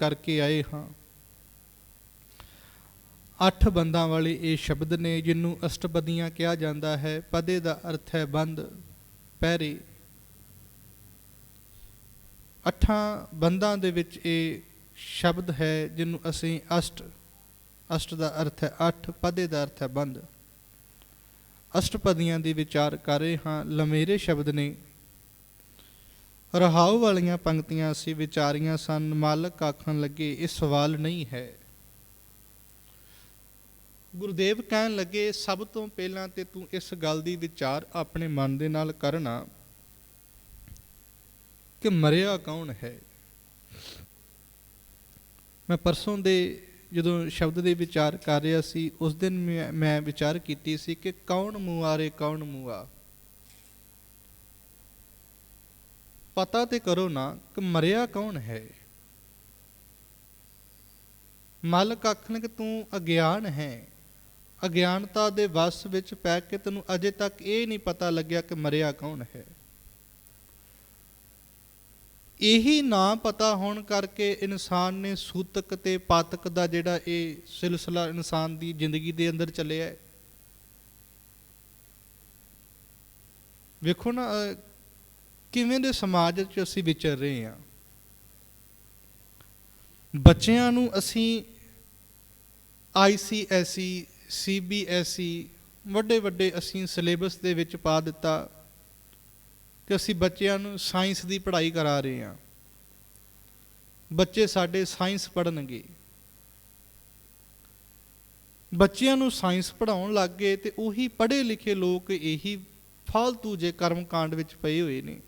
ਕਰਕੇ ਆਏ ਹਾਂ। ਅੱਠ ਬੰਦਾਂ ਵਾਲੇ ਇਹ ਸ਼ਬਦ ਨੇ ਜਿਹਨੂੰ ਅਸ਼ਟਪਦੀਆਂ ਕਿਹਾ ਜਾਂਦਾ ਹੈ। ਪਦੇ ਦਾ ਅਰਥ ਹੈ ਬੰਦ, ਪਹਿਰੇ। ਅੱਠਾਂ ਬੰਦਾਂ ਦੇ ਵਿੱਚ ਇਹ ਸ਼ਬਦ ਹੈ ਜਿਹਨੂੰ ਅਸੀਂ ਅਸ਼ਟ ਅਸ਼ਟ ਦਾ ਅਰਥ ਹੈ ਅੱਠ, ਪਦੇ ਦਾ ਅਰਥ ਹੈ ਬੰਦ। ਅਸ਼ਟਪਦੀਆਂ ਦੀ ਵਿਚਾਰ ਕਰ ਰਹੇ ਹਾਂ। ਲਮੇਰੇ ਸ਼ਬਦ ਨੇ ਰਹਾਉ ਵਾਲੀਆਂ ਪੰਕਤੀਆਂ ਅਸੀਂ ਵਿਚਾਰੀਆਂ ਸਨ, ਮਾਲਕ ਆਖਣ ਲੱਗੇ, ਇਹ ਸਵਾਲ ਨਹੀਂ ਹੈ। ਗੁਰਦੇਵ ਕਹਿਣ ਲੱਗੇ, ਸਭ ਤੋਂ ਪਹਿਲਾਂ ਤੇ ਤੂੰ ਇਸ ਗੱਲ ਦੀ ਵਿਚਾਰ ਆਪਣੇ ਮਨ ਦੇ ਨਾਲ ਕਰਨਾ ਕਿ ਮਰਿਆ ਕੌਣ ਹੈ। ਮੈਂ ਪਰਸੋਂ ਦੇ ਜਦੋਂ ਸ਼ਬਦ ਦੇ ਵਿਚਾਰ ਕਰ ਰਿਹਾ ਸੀ, ਉਸ ਦਿਨ ਮੈਂ- ਮੈਂ ਵਿਚਾਰ ਕੀਤੀ ਸੀ ਕਿ ਕੌਣ ਮੁਆਰੇ ਕੌਣ ਮੁਆ ਪਤਾ ਤੇ ਕਰੋ ਨਾ ਕਿ ਮਰਿਆ ਕੌਣ ਹੈ। ਮਾਲਕ ਆਖਣ ਕਿ ਤੂੰ ਅਗਿਆਨ ਹੈ। ਅਗਿਆਨਤਾ ਦੇ ਵਸ ਵਿੱਚ ਪੈ ਕੇ ਤੈਨੂੰ ਅਜੇ ਤੱਕ ਇਹ ਨਹੀਂ ਪਤਾ ਲੱਗਿਆ ਕਿ ਮਰਿਆ ਕੌਣ ਹੈ। ਇਹੀ ਨਾ ਪਤਾ ਹੋਣ ਕਰਕੇ ਇਨਸਾਨ ਨੇ ਸੂਤਕ ਤੇ ਪਾਤਕ ਦਾ ਜਿਹੜਾ ਇਹ ਸਿਲਸਿਲਾ ਇਨਸਾਨ ਦੀ ਜ਼ਿੰਦਗੀ ਦੇ ਅੰਦਰ ਚੱਲਿਆ ਹੈ। ਵੇਖੋ ਨਾ ਕਿਵੇਂ ਦੇ ਸਮਾਜ ਵਿੱਚ ਅਸੀਂ ਵਿਚਰ ਰਹੇ ਹਾਂ? ਬੱਚਿਆਂ ਨੂੰ ਅਸੀਂ ਆਈਸੀਐਸਈ ਸੀਬੀਐਸਈ ਵੱਡੇ ਵੱਡੇ ਅਸੀਂ ਸਿਲੇਬਸ ਦੇ ਵਿੱਚ ਪਾ ਦਿੱਤਾ ਕਿ ਅਸੀਂ ਬੱਚਿਆਂ ਨੂੰ ਸਾਇੰਸ ਦੀ ਪੜ੍ਹਾਈ ਕਰਾ ਰਹੇ ਹਾਂ। ਬੱਚੇ ਸਾਡੇ ਸਾਇੰਸ ਪੜ੍ਹਨਗੇ। ਬੱਚਿਆਂ ਨੂੰ ਸਾਇੰਸ ਪੜ੍ਹਾਉਣ ਲੱਗ ਗਏ ਤੇ ਉਹੀ ਪੜ੍ਹੇ ਲਿਖੇ ਲੋਕ ਇਹੀ ਫਾਲਤੂ ਜੇ ਕਰਮ ਕਾਂਡ ਵਿੱਚ ਪਏ ਹੋਏ ਨੇ।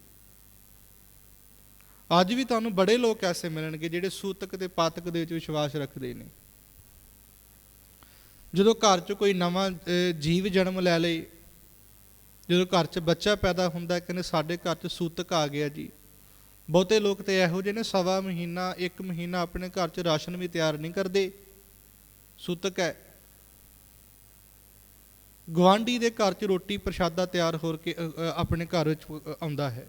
ਅੱਜ ਵੀ ਤੁਹਾਨੂੰ ਬੜੇ ਲੋਕ ਐਸੇ ਮਿਲਣਗੇ ਜਿਹੜੇ ਸੂਤਕ ਤੇ ਪਾਤਕ ਦੇ ਵਿੱਚ ਵਿਸ਼ਵਾਸ ਰੱਖਦੇ ਨੇ। ਜਦੋਂ ਘਰ 'ਚ ਕੋਈ ਨਵਾਂ ਜੀਵ ਜਨਮ ਲੈ ਲਏ, ਜਦੋਂ ਘਰ 'ਚ ਬੱਚਾ ਪੈਦਾ ਹੁੰਦਾ, ਕਹਿੰਦੇ ਸਾਡੇ ਘਰ 'ਚ ਸੂਤਕ ਆ ਗਿਆ ਜੀ। ਬਹੁਤੇ ਲੋਕ ਤੇ ਇਹੋ ਜਿਹੇ ਨੇ, ਸਵਾ ਮਹੀਨਾ, ਇੱਕ ਮਹੀਨਾ ਆਪਣੇ ਘਰ 'ਚ ਰਾਸ਼ਨ ਵੀ ਤਿਆਰ ਨਹੀਂ ਕਰਦੇ। ਸੂਤਕ ਹੈ। ਗਵਾਂਢੀ ਦੇ ਘਰ 'ਚ ਰੋਟੀ ਪ੍ਰਸ਼ਾਦਾ ਤਿਆਰ ਹੋਰ ਕੇ ਆਪਣੇ ਘਰ ਵਿੱਚ ਆਉਂਦਾ ਹੈ।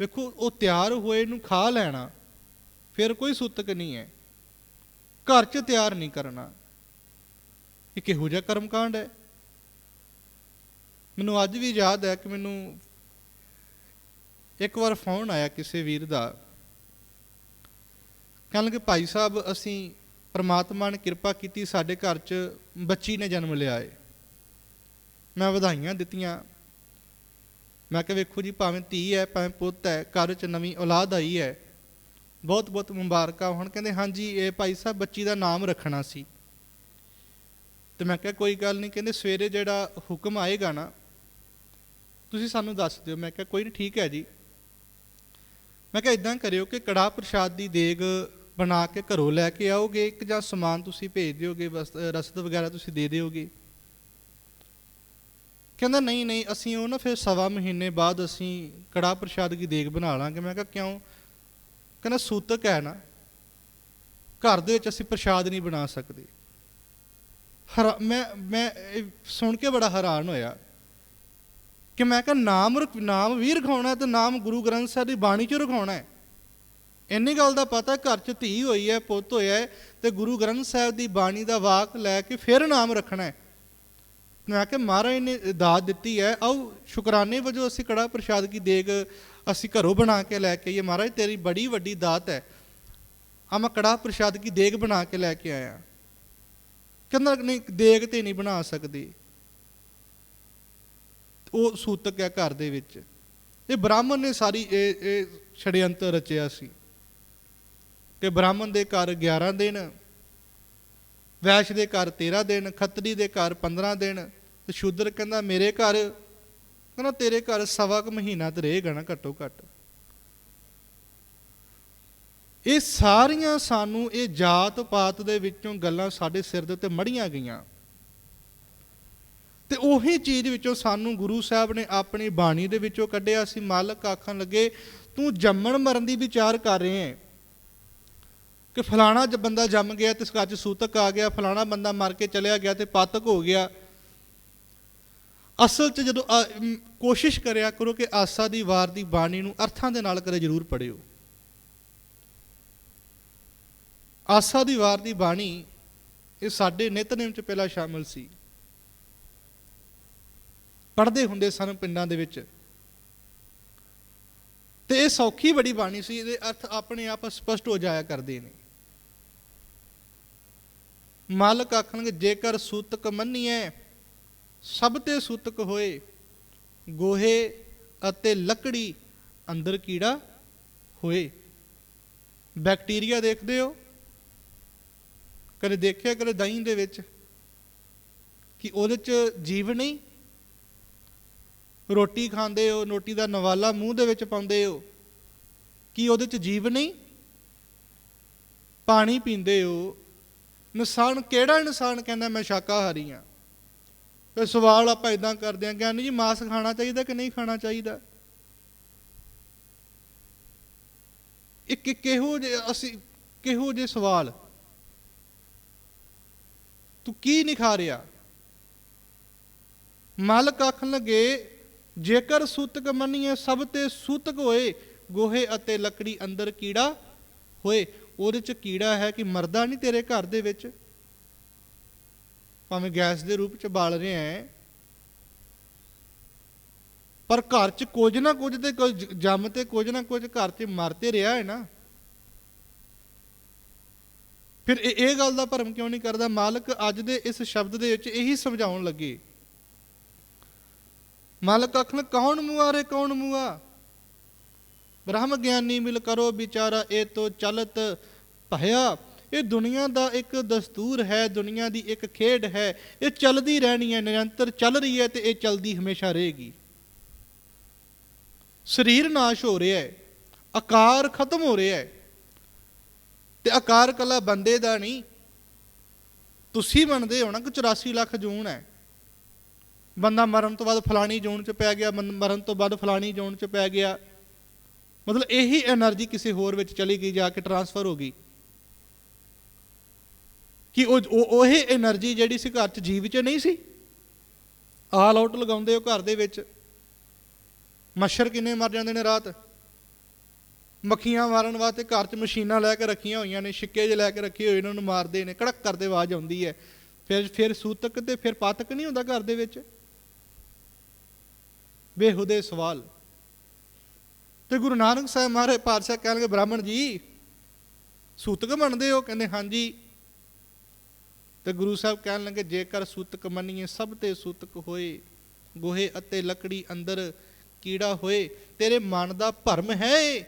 ਵੇਖੋ, ਉਹ ਤਿਆਰ ਹੋਏ ਨੂੰ ਖਾ ਲੈਣਾ, ਫਿਰ ਕੋਈ ਸੂਤਕ ਨਹੀਂ ਹੈ। ਘਰ 'ਚ ਤਿਆਰ ਨਹੀਂ ਕਰਨਾ। ਇਹ ਕਿਹੋ ਜਿਹਾ ਕਰਮਕਾਂਡ ਹੈ? ਮੈਨੂੰ ਅੱਜ ਵੀ ਯਾਦ ਹੈ ਕਿ ਮੈਨੂੰ ਇੱਕ ਵਾਰ ਫੋਨ ਆਇਆ ਕਿਸੇ ਵੀਰ ਦਾ। ਕਹਿਣ ਲੱਗੇ, ਭਾਈ ਸਾਹਿਬ, ਅਸੀਂ ਪ੍ਰਮਾਤਮਾ ਨੇ ਕਿਰਪਾ ਕੀਤੀ ਸਾਡੇ ਘਰ 'ਚ ਬੱਚੀ ਨੇ ਜਨਮ ਲਿਆ ਏ। ਮੈਂ ਵਧਾਈਆਂ ਦਿੱਤੀਆਂ। ਮੈਂ ਕਿਹਾ, ਵੇਖੋ ਜੀ, ਭਾਵੇਂ ਧੀ ਹੈ, ਭਾਵੇਂ ਪੁੱਤ ਹੈ, ਘਰ 'ਚ ਨਵੀਂ ਔਲਾਦ ਆਈ ਹੈ। ਬਹੁਤ ਬਹੁਤ ਮੁਬਾਰਕਾਂ ਹੁਣ। ਕਹਿੰਦੇ, ਹਾਂਜੀ, ਇਹ ਭਾਈ ਸਾਹਿਬ ਬੱਚੀ ਦਾ ਨਾਮ ਰੱਖਣਾ ਸੀ। ਤੇ ਮੈਂ ਕਿਹਾ, ਕੋਈ ਗੱਲ ਨਹੀਂ। ਕਹਿੰਦੇ, ਸਵੇਰੇ ਜਿਹੜਾ ਹੁਕਮ ਆਏਗਾ ਨਾ, ਤੁਸੀਂ ਸਾਨੂੰ ਦੱਸ ਦਿਓ। ਮੈਂ ਕਿਹਾ, ਕੋਈ ਨਹੀਂ, ਠੀਕ ਹੈ ਜੀ। ਮੈਂ ਕਿਹਾ ਇਦਾਂ ਕਰਿਓ ਕਿ ਕੜਾਹ ਪ੍ਰਸ਼ਾਦ ਦੀ ਦੇਗ ਬਣਾ ਕੇ ਘਰੋਂ ਲੈ ਕੇ ਆਓਗੇ, ਇੱਕ ਜਾਂ ਸਮਾਨ ਤੁਸੀਂ ਭੇਜ ਦਿਓਗੇ ਰਸਦ ਵਗੈਰਾ ਤੁਸੀਂ ਦੇ ਦਿਓਗੇ। ਕਹਿੰਦਾ, ਨਹੀਂ ਨਹੀਂ, ਅਸੀਂ ਉਹ ਨਾ ਫਿਰ ਸਵਾ ਮਹੀਨੇ ਬਾਅਦ ਅਸੀਂ ਕੜਾਹ ਪ੍ਰਸ਼ਾਦ ਦੀ ਦੇਗ ਬਣਾ ਲਾਂਗੇ। ਮੈਂ ਕਿਹਾ, ਕਿਉਂ? ਕਹਿੰਦਾ, ਸੂਤਕ ਹੈ ਨਾ। ਘਰ ਦੇ ਵਿੱਚ ਅਸੀਂ ਪ੍ਰਸ਼ਾਦ ਨਹੀਂ ਬਣਾ ਸਕਦੇ। ਹਰਾ, ਮੈਂ ਮੈਂ ਇਹ ਸੁਣ ਕੇ ਬੜਾ ਹੈਰਾਨ ਹੋਇਆ ਕਿ ਮੈਂ ਕਿਹਾ, ਨਾਮ ਰਖ- ਨਾਮ ਵੀ ਰਖਾਉਣਾ ਹੈ ਤੇ ਨਾਮ ਗੁਰੂ ਗ੍ਰੰਥ ਸਾਹਿਬ ਦੀ ਬਾਣੀ ਚ ਰਖਾਉਣਾ ਹੈ? ਇੰਨੀ ਗੱਲ ਦਾ ਪਤਾ ਘਰ ਚ ਧੀ ਹੋਈ ਹੈ, ਪੁੱਤ ਹੋਇਆ ਹੈ ਤੇ ਗੁਰੂ ਗ੍ਰੰਥ ਸਾਹਿਬ ਦੀ ਬਾਣੀ ਦਾ ਵਾਕ ਲੈ ਕੇ ਫਿਰ ਨਾਮ ਰੱਖਣਾ ਹੈ। ਮੈਂ ਕਿ ਮਹਾਰਾਜ ਨੇ ਦਾਤ ਦਿੱਤੀ ਹੈ, ਆਓ ਸ਼ੁਕਰਾਨੇ ਵਜੋਂ ਅਸੀਂ ਕੜਾ ਪ੍ਰਸ਼ਾਦ ਕੀ ਦੇਗ ਅਸੀਂ ਘਰੋਂ ਬਣਾ ਕੇ ਲੈ ਕੇ ਆਈਏ। ਮਹਾਰਾਜ, ਤੇਰੀ ਬੜੀ ਵੱਡੀ ਦਾਤ ਹੈ। ਆ ਮੈਂ ਕੜਾ ਪ੍ਰਸ਼ਾਦ ਕੀ ਦੇਗ ਬਣਾ ਕੇ ਲੈ ਕੇ ਆਇਆ। ਕਹਿੰਦਾ, ਨਹੀਂ, ਦੇਗ ਤੇ ਨਹੀਂ ਬਣਾ ਸਕਦੇ। ਉਹ ਸੂਤਕ ਹੈ ਘਰ ਦੇ ਵਿੱਚ। ਇਹ ਬ੍ਰਾਹਮਣ ਨੇ ਸਾਰੀ ਇਹ ਇਹ ਛੜਯੰਤਰ ਰਚਿਆ ਸੀ ਕਿ ਬ੍ਰਾਹਮਣ ਦੇ ਘਰ 11 ਦਿਨ ਵੈਸ਼ ਦੇ ਘਰ 13 ਦਿਨ, ਖੱਤਰੀ ਦੇ ਘਰ 15 ਦਿਨ। ਤੇ ਸ਼ੂਦਰ ਕਹਿੰਦਾ, ਮੇਰੇ ਘਰ? ਕਹਿੰਦਾ, ਤੇਰੇ ਘਰ ਸਵਾ ਕੁ ਮਹੀਨਾ ਤੇ ਰਹੇਗਾ ਨਾ ਘੱਟੋ ਘੱਟ। ਇਹ ਸਾਰੀਆਂ ਸਾਨੂੰ ਇਹ ਜਾਤ ਪਾਤ ਦੇ ਵਿੱਚੋਂ ਗੱਲਾਂ ਸਾਡੇ ਸਿਰ ਦੇ ਉੱਤੇ ਮੜੀਆਂ ਗਈਆਂ। ਤੇ ਉਹੀ ਚੀਜ਼ ਵਿੱਚੋਂ ਸਾਨੂੰ ਗੁਰੂ ਸਾਹਿਬ ਨੇ ਆਪਣੀ ਬਾਣੀ ਦੇ ਵਿੱਚੋਂ ਕੱਢਿਆ ਸੀ, ਮਾਲਕ ਆਖਣ ਲੱਗੇ, ਤੂੰ ਜੰਮਣ ਮਰਨ ਦੀ ਵਿਚਾਰ ਕਰ ਰਹੇ ਹੈ। ਕਿ ਫਲਾਣਾ ਜ ਬੰਦਾ ਜੰਮ ਗਿਆ ਤੇ ਘਰ 'ਚ ਸੂਤਕ ਆ ਗਿਆ, ਫਲਾਣਾ ਬੰਦਾ ਮਰ ਕੇ ਚਲਿਆ ਗਿਆ ਤੇ ਪਾਤਕ ਹੋ ਗਿਆ। ਅਸਲ 'ਚ ਜਦੋਂ ਆ- ਕੋਸ਼ਿਸ਼ ਕਰਿਆ ਕਰੋ ਕਿ ਆਸਾ ਦੀ ਵਾਰ ਦੀ ਬਾਣੀ ਨੂੰ ਅਰਥਾਂ ਦੇ ਨਾਲ ਕਰੇ ਜ਼ਰੂਰ ਪੜਿਓ ਆਸਾ ਦੀ ਵਾਰ ਦੀ ਬਾਣੀ ਇਹ ਸਾਡੇ ਨਿਤਨੇਮ ਚ ਪਹਿਲਾਂ ਸ਼ਾਮਲ ਸੀ। ਪੜ੍ਹਦੇ ਹੁੰਦੇ ਸਨ ਪਿੰਡਾਂ ਦੇ ਵਿੱਚ। ਤੇ ਇਹ ਸੌਖੀ ਬੜੀ ਬਾਣੀ ਸੀ, ਇਹਦੇ ਅਰਥ ਆਪਣੇ ਆਪ ਸਪਸ਼ਟ ਹੋ ਜਾਇਆ ਕਰਦੇ ਨੇ। ਮਾਲਕ ਆਖਣਗੇ, ਜੇਕਰ ਸੂਤਕ ਮੰਨੀਐ, ਸਭ ਤੇ ਸੂਤਕ ਹੋਏ, ਗੋਹੇ ਅਤੇ ਲੱਕੜੀ ਅੰਦਰ ਕੀੜਾ ਹੋਏ। ਬੈਕਟੀਰੀਆ ਦੇਖਦੇ ਹੋ? ਕਦੇ ਦੇਖਿਆ, ਕਦੇ ਦਹੀਂ ਦੇ ਵਿੱਚ, ਕਿ ਉਹਦੇ ਚ ਜੀਵ ਨਹੀਂ? ਰੋਟੀ ਖਾਂਦੇ ਹੋ, ਰੋਟੀ ਦਾ ਨਵਾਲਾ ਮੂੰਹ ਦੇ ਵਿੱਚ ਪਾਉਂਦੇ ਹੋ, ਕੀ ਉਹਦੇ ਚ ਜੀਵ ਨਹੀਂ? ਪਾਣੀ ਪੀਂਦੇ ਹੋ ਇਨਸਾਨ ਕਿਹੜਾ ਇਨਸਾਨ ਕਹਿੰਦਾ ਮੈਂ ਸ਼ਾਕਾਹਾਰੀ ਹਾਂ? ਤੇ ਸਵਾਲ ਆਪਾਂ ਇਦਾਂ ਕਰਦੇ ਹਾਂ ਗਿਆਨੀ ਜੀ ਮਾਸ ਖਾਣਾ ਚਾਹੀਦਾ ਕਿ ਨਹੀਂ ਖਾਣਾ ਚਾਹੀਦਾ? ਇੱਕ ਕਿਹੋ ਜੇ ਅਸੀਂ, ਕਿਹੋ ਜੇ ਸਵਾਲ? ਤੂੰ ਕੀ ਨਹੀਂ ਖਾ ਰਿਹਾ? ਮਾਲਕ ਆਖਣ ਲੱਗੇ, ਜੇਕਰ ਸੂਤਕ ਮੰਨੀਏ ਸਭ ਤੇ ਸੂਤਕ ਹੋਏ, ਗੋਹੇ ਅਤੇ ਲੱਕੜੀ ਅੰਦਰ ਕੀੜਾ ਹੋਏ। ਉਹਦੇ ਚ ਕੀੜਾ ਹੈ ਕਿ ਮਰਦਾ ਨਹੀਂ ਤੇਰੇ ਘਰ ਦੇ ਵਿੱਚ? ਭਾਵੇਂ ਗੈਸ ਦੇ ਰੂਪ ਚ ਬਾਲ ਰਿਹਾ ਹੈ। ਪਰ ਘਰ ਚ ਕੁਝ ਨਾ ਕੁਝ ਤੇ ਕੁਝ ਜੰਮ ਤੇ ਕੁਝ ਨਾ ਕੁਝ ਘਰ ਚ ਮਰ ਤੇ ਰਿਹਾ ਹੈ ਨਾ। ਫਿਰ ਇਹ ਇਹ ਗੱਲ ਦਾ ਭਰਮ ਕਿਉਂ ਨਹੀਂ ਕਰਦਾ? ਮਾਲਕ ਅੱਜ ਦੇ ਇਸ ਸ਼ਬਦ ਦੇ ਵਿੱਚ ਇਹੀ ਸਮਝਾਉਣ ਲੱਗੇ। ਮਾਲਕ ਆਖਣ, ਕੌਣ ਮੂਆ ਰੇ, ਕੌਣ ਮੂਆ ਬ੍ਰਹਮ ਗਿਆਨੀ ਮਿਲ ਕਰੋ ਵਿਚਾਰਾ, ਇਹ ਤੋ ਚਲਤ ਭਇਆ। ਇਹ ਦੁਨੀਆ ਦਾ ਇੱਕ ਦਸਤੂਰ ਹੈ, ਦੁਨੀਆ ਦੀ ਇੱਕ ਖੇਡ ਹੈ। ਇਹ ਚੱਲਦੀ ਰਹਿਣੀ ਹੈ, ਨਿਰੰਤਰ ਚੱਲ ਰਹੀ ਹੈ ਤੇ ਇਹ ਚੱਲਦੀ ਹਮੇਸ਼ਾ ਰਹੇਗੀ। ਸਰੀਰ ਨਾਸ਼ ਹੋ ਰਿਹਾ ਹੈ, ਆਕਾਰ ਖਤਮ ਹੋ ਰਿਹਾ ਹੈ। ਤੇ ਆਕਾਰ ਕੱਲਾ ਬੰਦੇ ਦਾ ਨਹੀਂ, ਤੁਸੀਂ ਮੰਨਦੇ ਹੋ ਨਾ ਕਿ 84 ਲੱਖ ਜੂਨ ਹੈ। ਬੰਦਾ ਮਰਨ ਤੋਂ ਬਾਅਦ ਫਲਾਣੀ ਜੂਨ 'ਚ ਪੈ ਗਿਆ, ਮਰਨ ਤੋਂ ਬਾਅਦ ਫਲਾਣੀ ਜੂਨ 'ਚ ਪੈ ਗਿਆ। ਮਤਲਬ ਇਹੀ એનર્ਜੀ ਕਿਸੇ ਹੋਰ ਵਿੱਚ ਚਲੀ ਗਈ, ਜਾ ਕੇ ਟਰਾਂਸਫਰ ਹੋ ਗਈ। ਕਿ ਉਹ ਉਹ ਇਹ એનર્ਜੀ ਜਿਹੜੀ ਸੀ ਘਰ 'ਚ ਜੀਵ 'ਚ ਨਹੀਂ ਸੀ। ਆਲ ਆਊਟ ਲਗਾਉਂਦੇ ਹੋ ਘਰ ਦੇ ਵਿੱਚ। ਮੱਛਰ ਕਿੰਨੇ ਮਰ ਜਾਂਦੇ ਨੇ ਰਾਤ। ਮੱਖੀਆਂ ਮਾਰਨ ਵਾਸਤੇ ਘਰ 'ਚ ਮਸ਼ੀਨਾਂ ਲੈ ਕੇ ਰੱਖੀਆਂ ਹੋਈਆਂ ਨੇ, ਛਿੱਕੇ ਜਿਹੇ ਲੈ ਕੇ ਰੱਖੇ ਹੋਏ ਇਹਨਾਂ ਨੂੰ ਮਾਰਦੇ ਨੇ। ਕੜਕ ਕਰਦੇ ਆਵਾਜ਼ ਆਉਂਦੀ ਹੈ। ਫਿਰ ਫਿਰ ਸੂਤਕ ਤੇ ਫਿਰ ਪਾਤਕ ਨਹੀਂ ਹੁੰਦਾ ਘਰ ਦੇ ਵਿੱਚ? ਬੇਹੁਦੇ ਸਵਾਲ। ਤੇ ਗੁਰੂ ਨਾਨਕ ਸਾਹਿਬ ਮਹਾਰਾਜ ਪਾਤਸ਼ਾਹ ਕਹਿਣਗੇ, ਬ੍ਰਾਹਮਣ ਜੀ, ਸੂਤਕ ਮੰਨਦੇ ਹੋ? ਕਹਿੰਦੇ, ਹਾਂਜੀ। ਤੇ ਗੁਰੂ ਸਾਹਿਬ ਕਹਿਣ ਲੱਗੇ, ਜੇਕਰ ਸੂਤਕ ਮੰਨੀਏ, ਸਭ ਤੇ ਸੂਤਕ ਹੋਏ, ਗੋਹੇ ਅਤੇ ਲੱਕੜੀ ਅੰਦਰ ਕੀੜਾ ਹੋਏ, ਤੇਰੇ ਮਨ ਦਾ ਭਰਮ ਹੈ?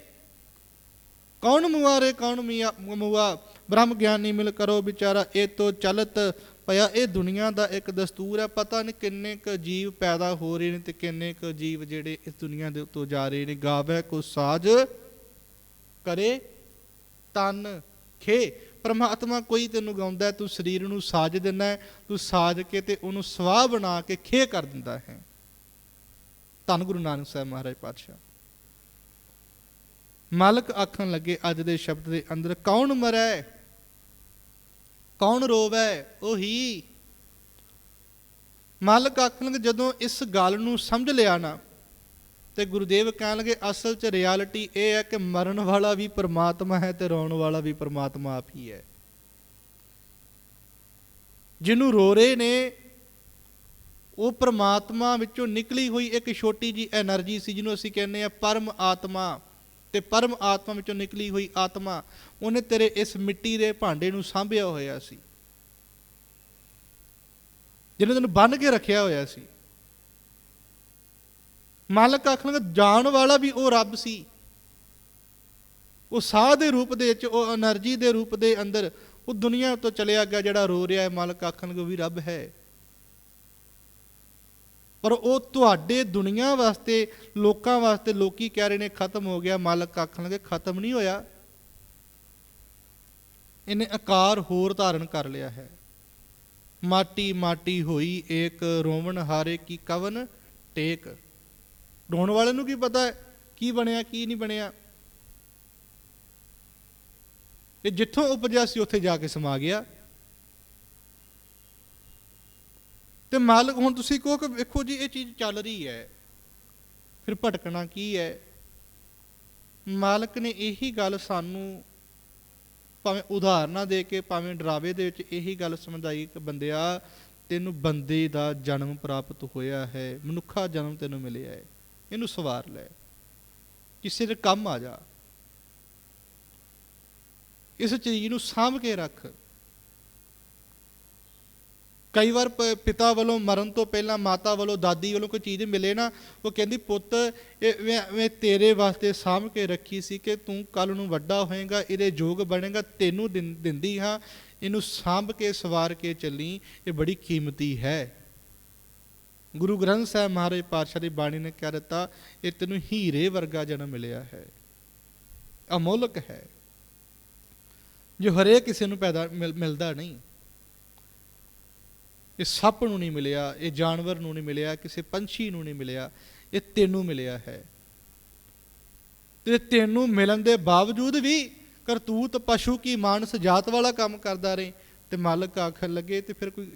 ਕੌਣ ਮੁਆਰੇ, ਕੌਣ ਮੀਆ ਮੁਆ? ਬ੍ਰਹਮ ਗਿਆਨੀ ਮਿਲ ਕਰੋ ਵਿਚਾਰਾ, ਇਹ ਤੋ ਚਲਤ ਪਿਆ ਇਹ ਦੁਨੀਆ ਦਾ ਇੱਕ ਦਸਤੂਰ ਹੈ। ਪਤਾ ਨਹੀਂ ਕਿੰਨੇ ਕ ਜੀਵ ਪੈਦਾ ਹੋ ਰਹੇ ਨੇ ਤੇ ਕਿੰਨੇ ਕ ਜੀਵ ਜਿਹੜੇ ਇਸ ਦੁਨੀਆ ਦੇ ਉੱਤੋਂ ਜਾ ਰਹੇ ਨੇ। ਗਾਵੇ ਕੋ ਸਾਜ ਕਰੇ ਤਨ ਖੇ। ਪਰਮਾਤਮਾ ਕੋਈ ਤੈਨੂੰ ਗਾਉਂਦਾ, ਤੂੰ ਸਰੀਰ ਨੂੰ ਸਾਜ ਦਿੰਦਾ ਤੂੰ ਸਾਜ ਕੇ ਤੇ ਉਹਨੂੰ ਸਵਾਹ ਬਣਾ ਕੇ ਖੇ ਕਰ ਦਿੰਦਾ ਹੈ। ਧੰਨ ਗੁਰੂ ਨਾਨਕ ਸਾਹਿਬ ਮਹਾਰਾਜ ਪਾਤਸ਼ਾਹ। ਮਾਲਕ ਆਖਣ ਲੱਗੇ, ਅੱਜ ਦੇ ਸ਼ਬਦ ਦੇ ਅੰਦਰ ਕੌਣ ਮਰੈ? ਕੌਣ ਰੋਵੈ? ਉਹੀ। ਮਾਲਕ ਆਖਣਗੇ, ਜਦੋਂ ਇਸ ਗੱਲ ਨੂੰ ਸਮਝ ਲਿਆ ਨਾ, ਤੇ ਗੁਰਦੇਵ ਕਹਿਣਗੇ ਅਸਲ 'ਚ ਰਿਐਲਿਟੀ ਇਹ ਹੈ ਕਿ ਮਰਨ ਵਾਲਾ ਵੀ ਪਰਮਾਤਮਾ ਹੈ ਤੇ ਰੋਣ ਵਾਲਾ ਵੀ ਪਰਮਾਤਮਾ ਆਪ ਹੀ ਹੈ। ਜਿਹਨੂੰ ਰੋ ਰਹੇ ਨੇ, ਉਹ ਪਰਮਾਤਮਾ ਵਿੱਚੋਂ ਨਿਕਲੀ ਹੋਈ ਇੱਕ ਛੋਟੀ ਜੀ એનર્ਜੀ ਸੀ, ਜਿਹਨੂੰ ਅਸੀਂ ਕਹਿੰਦੇ ਆ ਪਰਮ ਆਤਮਾ। ਤੇ ਪਰਮ ਆਤਮਾ ਵਿੱਚੋਂ ਨਿਕਲੀ ਹੋਈ ਆਤਮਾ, ਉਹਨੇ ਤੇਰੇ ਇਸ ਮਿੱਟੀ ਦੇ ਭਾਂਡੇ ਨੂੰ ਸਾਂਭਿਆ ਹੋਇਆ ਸੀ। ਜਿਹਨੇ ਤੈਨੂੰ ਬੰਨ ਕੇ ਰੱਖਿਆ ਹੋਇਆ ਸੀ। ਮਾਲਕ ਆਖਣਗਾ ਜਾਣ ਵਾਲਾ ਵੀ ਉਹ ਰੱਬ ਸੀ। ਉਹ ਸਾਹ ਦੇ ਰੂਪ ਦੇ ਵਿੱਚ, ਉਹ એનર્ਜੀ ਦੇ ਰੂਪ ਦੇ ਅੰਦਰ, ਉਹ ਦੁਨੀਆ ਤੋਂ ਚਲਿਆ ਗਿਆ ਜਿਹੜਾ ਰੋ ਰਿਹਾ ਹੈ। ਮਾਲਕ ਆਖਣ ਆਖਣਗੇ ਵੀ ਰੱਬ ਹੈ। ਪਰ ਉਹ ਤੁਹਾਡੇ ਦੁਨੀਆ ਵਾਸਤੇ, ਲੋਕਾਂ ਵਾਸਤੇ ਲੋਕੀ ਕਹਿ ਰਹੇ ਨੇ, ਖਤਮ ਹੋ ਗਿਆ, ਮਾਲਕ ਆਖਣਗੇ ਖਤਮ ਨਹੀਂ ਹੋਇਆ। ਇਹਨੇ ਆਕਾਰ ਹੋਰ ਧਾਰਨ ਕਰ ਲਿਆ ਹੈ। ਮਾਟੀ ਮਾਟੀ ਹੋਈ ਏਕ, ਰੋਵਣ ਹਾਰੇ ਕੀ ਕਵਨ ਟੇਕ। ਰੋਣ ਵਾਲੇ ਨੂੰ ਕੀ ਪਤਾ ਕੀ ਬਣਿਆ, ਕੀ ਨਹੀਂ ਬਣਿਆ। ਇਹ ਜਿੱਥੋਂ ਉਪਜਿਆ ਸੀ, ਉੱਥੇ ਜਾ ਕੇ ਸਮਾ ਗਿਆ। ਤੇ ਮਾਲਕ ਹੁਣ ਤੁਸੀਂ ਕਹੋ ਕਿ ਵੇਖੋ ਜੀ, ਇਹ ਚੀਜ਼ ਚੱਲ ਰਹੀ ਹੈ। ਫਿਰ ਭਟਕਣਾ ਕੀ ਹੈ? ਮਾਲਕ ਨੇ ਇਹੀ ਗੱਲ ਸਾਨੂੰ ਭਾਵੇਂ ਉਦਾਹਰਨਾਂ ਦੇ ਕੇ, ਭਾਵੇਂ ਡਰਾਵੇ ਦੇ ਵਿੱਚ ਇਹੀ ਗੱਲ ਸਮਝਾਈ ਕਿ ਬੰਦਿਆ, ਤੈਨੂੰ ਬੰਦੇ ਦਾ ਜਨਮ ਪ੍ਰਾਪਤ ਹੋਇਆ ਹੈ, ਮਨੁੱਖਾ ਜਨਮ ਤੈਨੂੰ ਮਿਲਿਆ ਹੈ। ਇਹਨੂੰ ਸਵਾਰ ਲੈ। ਕਿਸੇ ਦੇ ਕੰਮ ਆ ਜਾ। ਇਸ ਚੀਜ਼ ਨੂੰ ਸਾਂਭ ਕੇ ਰੱਖ। ਕਈ ਵਾਰ ਪ- ਪਿਤਾ ਵੱਲੋਂ ਮਰਨ ਤੋਂ ਪਹਿਲਾਂ ਮਾਤਾ ਵੱਲੋਂ, ਦਾਦੀ ਵੱਲੋਂ ਕੋਈ ਚੀਜ਼ ਮਿਲੇ ਨਾ, ਉਹ ਕਹਿੰਦੀ, ਪੁੱਤ, ਇਹ ਮੈਂ ਤੇਰੇ ਵਾਸਤੇ ਸਾਂਭ ਕੇ ਰੱਖੀ ਸੀ ਕਿ ਤੂੰ ਕੱਲ ਨੂੰ ਵੱਡਾ ਹੋਏਗਾ, ਇਹਦੇ ਯੋਗ ਬਣੇਗਾ, ਤੈਨੂੰ ਦਿੰ- ਦਿੰਦੀ ਹਾਂ, ਇਹਨੂੰ ਸਾਂਭ ਕੇ ਸਵਾਰ ਕੇ ਚੱਲੀ, ਇਹ ਬੜੀ ਕੀਮਤੀ ਹੈ। ਗੁਰੂ ਗ੍ਰੰਥ ਸਾਹਿਬ ਮਹਾਰਾਜ ਪਾਤਸ਼ਾਹ ਦੀ ਬਾਣੀ ਨੇ ਕਹਿ ਦਿੱਤਾ, ਇਹ ਤੈਨੂੰ ਹੀਰੇ ਵਰਗਾ ਜਨਮ ਮਿਲਿਆ ਹੈ। ਅਮੋਲਕ ਹੈ। ਜੋ ਹਰੇਕ ਕਿਸੇ ਨੂੰ ਪੈਦਾ ਮਿਲ- ਮਿਲਦਾ ਨਹੀਂ। ਇਹ ਸੱਪ ਨੂੰ ਨਹੀਂ ਮਿਲਿਆ, ਇਹ ਜਾਨਵਰ ਨੂੰ ਨਹੀਂ ਮਿਲਿਆ, ਕਿਸੇ ਪੰਛੀ ਨੂੰ ਨਹੀਂ ਮਿਲਿਆ, ਇਹ ਤੈਨੂੰ ਮਿਲਿਆ ਹੈ। ਤੇ ਤੈਨੂੰ ਮਿਲਣ ਦੇ ਬਾਵਜੂਦ ਵੀ ਕਰਤੂਤ ਪਸ਼ੂ ਕੀ ਮਾਨਸ ਜਾਤ ਵਾਲਾ ਕੰਮ ਕਰਦਾ ਰਹੇ, ਤੇ ਮਾਲਕ ਆਖਣ ਲੱਗੇ, ਤੇ ਫਿਰ ਕੋਈ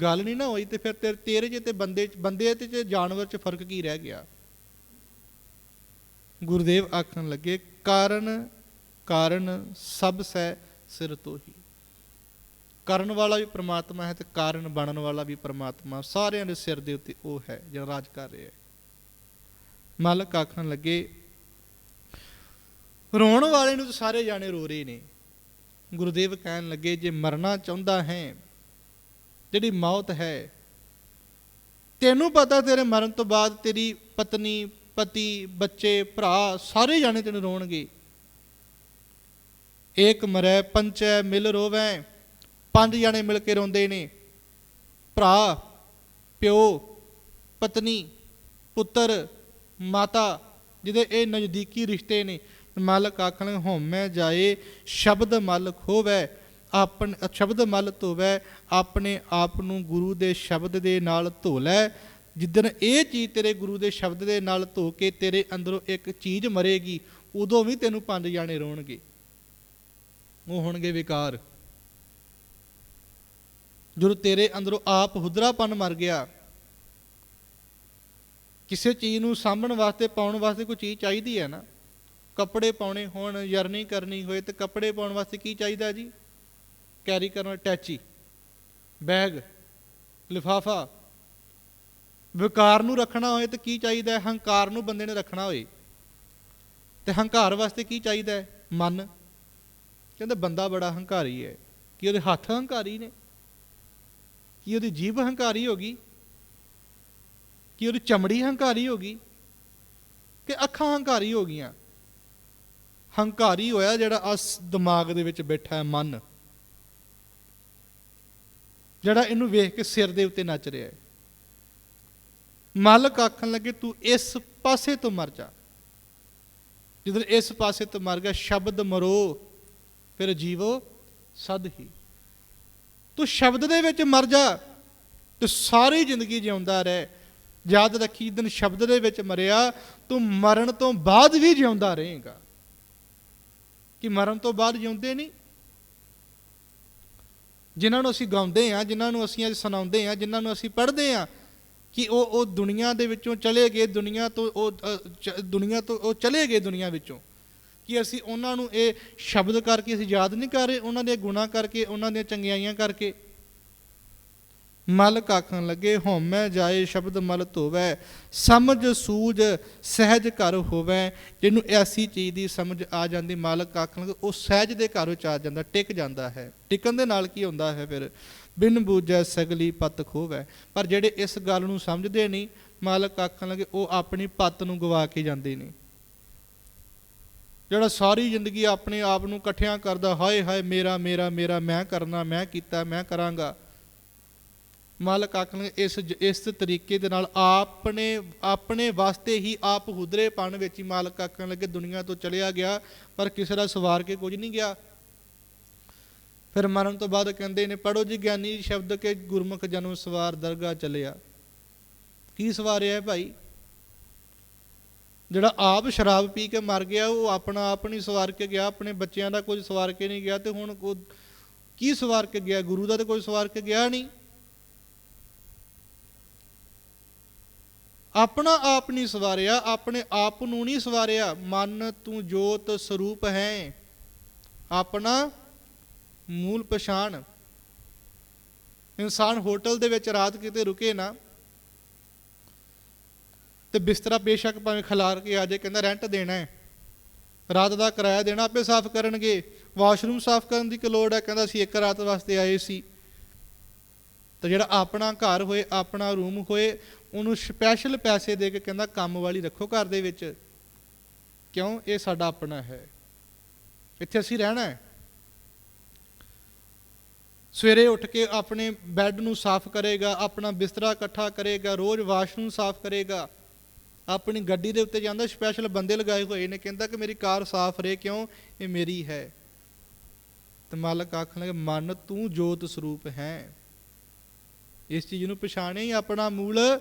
ਗੱਲ ਨਹੀਂ ਨਾ ਹੋਈ, ਤੇ ਫਿਰ ਤੇਰੇ ਤੇਰੇ ਚ ਤੇ ਬੰਦੇ ਚ ਬੰਦੇ ਤੇ ਚ ਜਾਨਵਰ ਚ ਫ਼ਰਕ ਕੀ ਰਹਿ ਗਿਆ? ਗੁਰਦੇਵ ਆਖਣ ਲੱਗੇ, ਕਾਰਨ ਕਾਰਨ ਸਭ ਸੈ ਸਿਰ ਤੋਂ ਹੀ ਕਰਨ ਵਾਲਾ ਵੀ ਪ੍ਰਮਾਤਮਾ ਹੈ ਤੇ ਕਾਰਨ ਬਣਨ ਵਾਲਾ ਵੀ ਪ੍ਰਮਾਤਮਾ, ਸਾਰਿਆਂ ਦੇ ਸਿਰ ਦੇ ਉੱਤੇ ਉਹ ਹੈ, ਜਿਹੜਾ ਰਾਜ ਕਰ ਰਿਹਾ ਹੈ। ਮਾਲਕ ਆਖਣ ਲੱਗੇ, ਰੋਣ ਵਾਲੇ ਨੂੰ ਤਾਂ ਸਾਰੇ ਜਾਣੇ ਰੋ ਰਹੇ ਨੇ। ਗੁਰਦੇਵ ਕਹਿਣ ਲੱਗੇ, ਜੇ ਮਰਨਾ ਚਾਹੁੰਦਾ ਹੈ ਜਿਹੜੀ ਮੌਤ ਹੈ, ਤੈਨੂੰ ਪਤਾ ਤੇਰੇ ਮਰਨ ਤੋਂ ਬਾਅਦ ਤੇਰੀ ਪਤਨੀ, ਪਤੀ, ਬੱਚੇ, ਭਰਾ ਸਾਰੇ ਜਾਣੇ ਤੈਨੂੰ ਰੋਣਗੇ। ਏਕ ਮਰੈ, ਪੰਚੈ, ਮਿਲ ਰੋਵੈ। ਪੰਜ ਜਾਣੇ ਮਿਲ ਕੇ ਰੋਂਦੇ ਨੇ। ਭਰਾ, ਪਿਓ, ਪਤਨੀ, ਪੁੱਤਰ, ਮਾਤਾ, ਜਿਹਦੇ ਇਹ ਨਜ਼ਦੀਕੀ ਰਿਸ਼ਤੇ ਨੇ। ਮਾਲਕ ਆਖਣ ਹੋਮੈ ਜਾਏ, ਸ਼ਬਦ ਮਲ ਖੋਵੈ ਆਪਣ, ਸ਼ਬਦ ਮਲ ਧੋਵੈ, ਆਪਣੇ ਆਪ ਨੂੰ ਗੁਰੂ ਦੇ ਸ਼ਬਦ ਦੇ ਨਾਲ ਧੋ ਲੈ ਜਿੱਦਣ ਇਹ ਚੀਜ਼ ਤੇਰੇ ਗੁਰੂ ਦੇ ਸ਼ਬਦ ਦੇ ਨਾਲ ਧੋ ਕੇ ਤੇਰੇ ਅੰਦਰੋਂ ਇੱਕ ਚੀਜ਼ ਮਰੇਗੀ, ਉਦੋਂ ਵੀ ਤੈਨੂੰ ਪੰਜ ਜਾਣੇ ਰੋਣਗੇ। ਉਹ ਹੋਣਗੇ ਵਿਕਾਰ। ਜਦੋਂ ਤੇਰੇ ਅੰਦਰੋਂ ਆਪ ਹੁਦਰਾਪਨ ਮਰ ਗਿਆ, ਕਿਸੇ ਚੀਜ਼ ਨੂੰ ਸਾਂਭਣ ਵਾਸਤੇ, ਪਾਉਣ ਵਾਸਤੇ ਕੋਈ ਚੀਜ਼ ਚਾਹੀਦੀ ਹੈ ਨਾ? ਕੱਪੜੇ ਪਾਉਣੇ ਹੋਣ, ਯਰਨੀ ਕਰਨੀ ਹੋਏ, ਤੇ ਕੱਪੜੇ ਪਾਉਣ ਵਾਸਤੇ ਕੀ ਚਾਹੀਦਾ ਜੀ? ਕੈਰੀ ਕਰਨ, ਟੈਚੀ, ਬੈਗ, ਲਿਫਾਫਾ। ਵਿਕਾਰ ਨੂੰ ਰੱਖਣਾ ਹੋਏ ਤੇ ਕੀ ਚਾਹੀਦਾ ਹੈ? ਹੰਕਾਰ ਨੂੰ ਬੰਦੇ ਨੇ ਰੱਖਣਾ ਹੋਏ। ਤੇ ਹੰਕਾਰ ਵਾਸਤੇ ਕੀ ਚਾਹੀਦਾ ਹੈ? ਮਨ। ਕਹਿੰਦਾ ਬੰਦਾ ਬੜਾ ਹੰਕਾਰੀ ਹੈ। ਕਿ ਉਹਦੇ ਹੱਥ ਹੰਕਾਰੀ ਨੇ? ਕਿ ਉਹਦੀ ਜੀਭ ਹੰਕਾਰੀ ਹੋ ਗਈ? ਕਿ ਉਹਦੀ ਚਮੜੀ ਹੰਕਾਰੀ ਹੋ ਗਈ? ਕਿ ਅੱਖਾਂ ਹੰਕਾਰੀ ਹੋ ਗਈਆਂ? ਹੰਕਾਰੀ ਹੋਇਆ ਜਿਹੜਾ ਅਸ ਦਿਮਾਗ ਦੇ ਵਿੱਚ ਬੈਠਾ ਹੈ, ਮਨ। ਜਿਹੜਾ ਇਹਨੂੰ ਵੇਖ ਕੇ ਸਿਰ ਦੇ ਉੱਤੇ ਨੱਚ ਰਿਹਾ ਹੈ। ਮਾਲਕ ਆਖਣ ਲੱਗੇ, ਤੂੰ ਇਸ ਪਾਸੇ ਤੋਂ ਮਰ ਜਾ। ਜਦੋਂ ਇਸ ਪਾਸੇ ਤੋਂ ਮਰ ਗਿਆ, ਸ਼ਬਦ ਮਰੋ, ਫਿਰ ਜੀਵੋ ਸਦ ਹੀ। ਤੂੰ ਸ਼ਬਦ ਦੇ ਵਿੱਚ ਮਰ ਜਾ ਤੇ ਸਾਰੀ ਜ਼ਿੰਦਗੀ ਜਿਉਂਦਾ ਰਹਿ। ਯਾਦ ਰੱਖੀ ਦਿਨ ਸ਼ਬਦ ਦੇ ਵਿੱਚ ਮਰਿਆ, ਤੂੰ ਮਰਨ ਤੋਂ ਬਾਅਦ ਵੀ ਜਿਉਂਦਾ ਰਹੇਗਾ। ਕਿ ਮਰਨ ਤੋਂ ਬਾਅਦ ਜਿਉਂਦੇ ਨਹੀਂ? ਜਿਨ੍ਹਾਂ ਨੂੰ ਅਸੀਂ ਗਾਉਂਦੇ ਆ ਜਿਨ੍ਹਾਂ ਨੂੰ ਅਸੀਂ ਅੱਜ ਸੁਣਾਉਂਦੇ ਆ ਜਿਨ੍ਹਾਂ ਨੂੰ ਅਸੀਂ ਪੜ੍ਹਦੇ ਆ ਕਿ ਉਹ ਉਹ ਦੁਨੀਆ ਦੇ ਵਿੱਚੋਂ ਚਲੇ ਗਏ, ਦੁਨੀਆ ਤੋਂ ਉਹ ਚ- ਦੁਨੀਆ ਤੋਂ ਉਹ ਚਲੇ ਗਏ ਦੁਨੀਆ ਵਿੱਚੋਂ। ਕਿ ਅਸੀਂ ਉਹਨਾਂ ਨੂੰ ਇਹ ਸ਼ਬਦ ਕਰਕੇ ਅਸੀਂ ਯਾਦ ਨਹੀਂ ਕਰ ਰਹੇ, ਉਹਨਾਂ ਦੇ ਗੁਨਾਹ ਕਰਕੇ, ਉਹਨਾਂ ਦੀਆਂ ਚੰਗਿਆਈਆਂ ਕਰਕੇ। ਮਲ ਆਖਣ ਲੱਗੇ, ਹਉਮੈ ਜਾਏ ਸ਼ਬਦ ਮਲ ਧੋਵੈ, ਸਮਝ ਸੂਝ ਸਹਿਜ ਘਰ ਹੋਵੇ। ਜਿਹਨੂੰ ਐਸੀ ਚੀਜ਼ ਦੀ ਸਮਝ ਆ ਜਾਂਦੀ ਮਾਲਕ ਆਖਣ ਲੱਗੇ, ਉਹ ਸਹਿਜ ਦੇ ਘਰ ਵਿੱਚ ਆ ਜਾਂਦਾ, ਟਿਕ ਜਾਂਦਾ ਹੈ। ਟਿਕਣ ਦੇ ਨਾਲ ਕੀ ਹੁੰਦਾ ਹੈ ਫਿਰ? ਬਿਨ ਬੂਝੈ ਸਗਲੀ ਪਤ ਖੋਵੈ। ਪਰ ਜਿਹੜੇ ਇਸ ਗੱਲ ਨੂੰ ਸਮਝਦੇ ਨਹੀਂ ਮਾਲਕ ਆਖਣ ਲੱਗੇ, ਉਹ ਆਪਣੀ ਪੱਤ ਨੂੰ ਗਵਾ ਕੇ ਜਾਂਦੇ ਨੇ। ਜਿਹੜਾ ਸਾਰੀ ਜ਼ਿੰਦਗੀ ਆਪਣੇ ਆਪ ਨੂੰ ਇਕੱਠਿਆਂ ਕਰਦਾ, ਹਾਏ ਹਾਏ, ਮੇਰਾ ਮੇਰਾ ਮੇਰਾ, ਮੈਂ ਕਰਨਾ, ਮੈਂ ਕੀਤਾ, ਮੈਂ ਕਰਾਂਗਾ। ਮਾਲਕ ਆਖਣ ਇਸ ਇਸ ਤਰੀਕੇ ਦੇ ਨਾਲ ਆਪਣੇ ਆਪਣੇ ਵਾਸਤੇ ਹੀ ਆਪ ਹੁਦਰੇਪਣ ਵਿੱਚ ਹੀ ਮਾਲਕ ਆਖਣ ਲੱਗੇ, ਦੁਨੀਆ ਤੋਂ ਚਲਿਆ ਗਿਆ, ਪਰ ਕਿਸੇ ਦਾ ਸਵਾਰ ਕੇ ਕੁਝ ਨਹੀਂ ਗਿਆ। ਫਿਰ ਮਰਨ ਤੋਂ ਬਾਅਦ ਕਹਿੰਦੇ ਨੇ ਪੜੋ ਜੀ ਗਿਆਨੀ ਸ਼ਬਦ ਕੇ ਗੁਰਮੁਖ ਜਨਮ ਸਵਾਰ ਦਰਗਾ ਚਲਿਆ। ਕੀ ਸਵਾਰਿਆ ਭਾਈ? ਜਿਹੜਾ ਆਪ ਸ਼ਰਾਬ ਪੀ ਕੇ ਮਰ ਗਿਆ, ਉਹ ਆਪਣਾ ਆਪ ਨਹੀਂ ਸਵਾਰ ਕੇ ਗਿਆ, ਆਪਣੇ ਬੱਚਿਆਂ ਦਾ ਕੁਝ ਸਵਾਰ ਕੇ ਨਹੀਂ ਗਿਆ ਤੇ ਹੁਣ ਉਹ ਕੀ ਸਵਾਰ ਕੇ ਗਿਆ? ਗੁਰੂ ਦਾ ਤੇ ਕੋਈ ਸਵਾਰ ਕੇ ਗਿਆ ਨਹੀਂ। ਆਪਣਾ ਆਪ ਨਹੀਂ ਸਵਾਰਿਆ, ਆਪਣੇ ਆਪ ਨੂੰ ਨਹੀਂ ਸਵਾਰਿਆ। ਮਨ, ਤੂੰ ਜੋਤ ਸਰੂਪ ਹੈ। ਆਪਣਾ ਮੂਲ ਪਛਾਣ। ਇਨਸਾਨ ਹੋਟਲ ਦੇ ਵਿੱਚ ਰਾਤ ਕਿਤੇ ਰੁਕੇ ਨਾ ਤੇ ਬਿਸਤਰਾ ਬੇਸ਼ੱਕ ਭਾਵੇਂ ਖਿਲਾਰ ਕੇ ਆ ਜਾਏ, ਕਹਿੰਦਾ ਰੈਂਟ ਦੇਣਾ ਹੈ। ਰਾਤ ਦਾ ਕਿਰਾਇਆ ਦੇਣਾ ਆਪੇ ਸਾਫ਼ ਕਰਨਗੇ। ਵਾਸ਼ਰੂਮ ਸਾਫ਼ ਕਰਨ ਦੀ ਕਿ ਲੋੜ ਹੈ, ਕਹਿੰਦਾ ਅਸੀਂ ਇੱਕ ਰਾਤ ਵਾਸਤੇ ਆਏ ਸੀ। ਤਾਂ ਜਿਹੜਾ ਆਪਣਾ ਘਰ ਹੋਏ, ਆਪਣਾ ਰੂਮ ਹੋਏ, ਉਹਨੂੰ ਸਪੈਸ਼ਲ ਪੈਸੇ ਦੇ ਕੇ ਕਹਿੰਦਾ ਕੰਮ ਵਾਲੀ ਰੱਖੋ ਘਰ ਦੇ ਵਿੱਚ। ਕਿਉਂ? ਇਹ ਸਾਡਾ ਆਪਣਾ ਹੈ। ਇੱਥੇ ਅਸੀਂ ਰਹਿਣਾ ਹੈ। ਸਵੇਰੇ ਉੱਠ ਕੇ ਆਪਣੇ ਬੈੱਡ ਨੂੰ ਸਾਫ਼ ਕਰੇਗਾ, ਆਪਣਾ ਬਿਸਤਰਾ ਇਕੱਠਾ ਕਰੇਗਾ, ਰੋਜ਼ ਵਾਸ਼ਰੂਮ ਸਾਫ਼ ਕਰੇਗਾ। ਆਪਣੀ ਗੱਡੀ ਦੇ ਉੱਤੇ ਜਾਂਦਾ ਸਪੈਸ਼ਲ ਬੰਦੇ ਲਗਾਏ ਹੋਏ ਨੇ, ਕਹਿੰਦਾ ਕਿ ਮੇਰੀ ਕਾਰ ਸਾਫ਼ ਰਹੇ, ਕਿਉਂ? ਇਹ ਮੇਰੀ ਹੈ। ਤੇ ਮਾਲਕ ਆਖਣ ਲੱਗੇ, ਮਨ ਤੂੰ ਜੋਤ ਸਰੂਪ ਹੈ। ਇਸ ਚੀਜ਼ ਨੂੰ ਪਛਾਣੇ ਹੀ ਆਪਣਾ ਮੂਲ?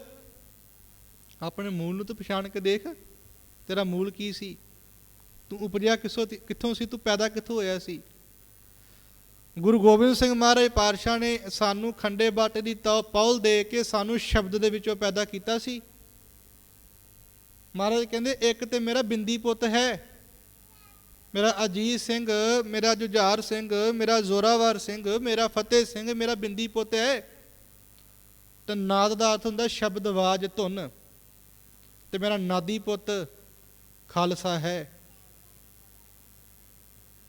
ਆਪਣੇ ਮੂਲ ਨੂੰ ਤੂੰ ਪਛਾਣ ਕੇ ਦੇਖ, ਤੇਰਾ ਮੂਲ ਕੀ ਸੀ? ਤੂੰ ਉਪਜਿਆ ਕਿਸੋਂ ਕਿੱਥੋਂ ਸੀ? ਤੂੰ ਪੈਦਾ ਕਿੱਥੋਂ ਹੋਇਆ ਸੀ? ਗੁਰੂ ਗੋਬਿੰਦ ਸਿੰਘ ਮਹਾਰਾਜ ਪਾਤਸ਼ਾਹ ਨੇ ਸਾਨੂੰ ਖੰਡੇ ਬਾਟੇ ਦੀ ਤੌ ਪੌਲ ਦੇ ਕੇ ਸਾਨੂੰ ਸ਼ਬਦ ਦੇ ਵਿੱਚੋਂ ਪੈਦਾ ਕੀਤਾ ਸੀ। ਮਹਾਰਾਜ ਕਹਿੰਦੇ, ਇੱਕ ਤੇ ਮੇਰਾ ਬਿੰਦੀ ਪੁੱਤ ਹੈ, ਮੇਰਾ ਅਜੀਤ ਸਿੰਘ, ਮੇਰਾ ਜੁਝਾਰ ਸਿੰਘ, ਮੇਰਾ ਜ਼ੋਰਾਵਰ ਸਿੰਘ, ਮੇਰਾ ਫਤਿਹ ਸਿੰਘ, ਮੇਰਾ ਬਿੰਦੀ ਪੁੱਤ ਹੈ। ਤੇ ਨਾਦ ਦਾ ਅਰਥ ਹੁੰਦਾ ਸ਼ਬਦ ਆਵਾਜ਼ ਧੁਨ। ਤੇ ਮੇਰਾ ਨਾਦੀ ਪੁੱਤ ਖਾਲਸਾ ਹੈ।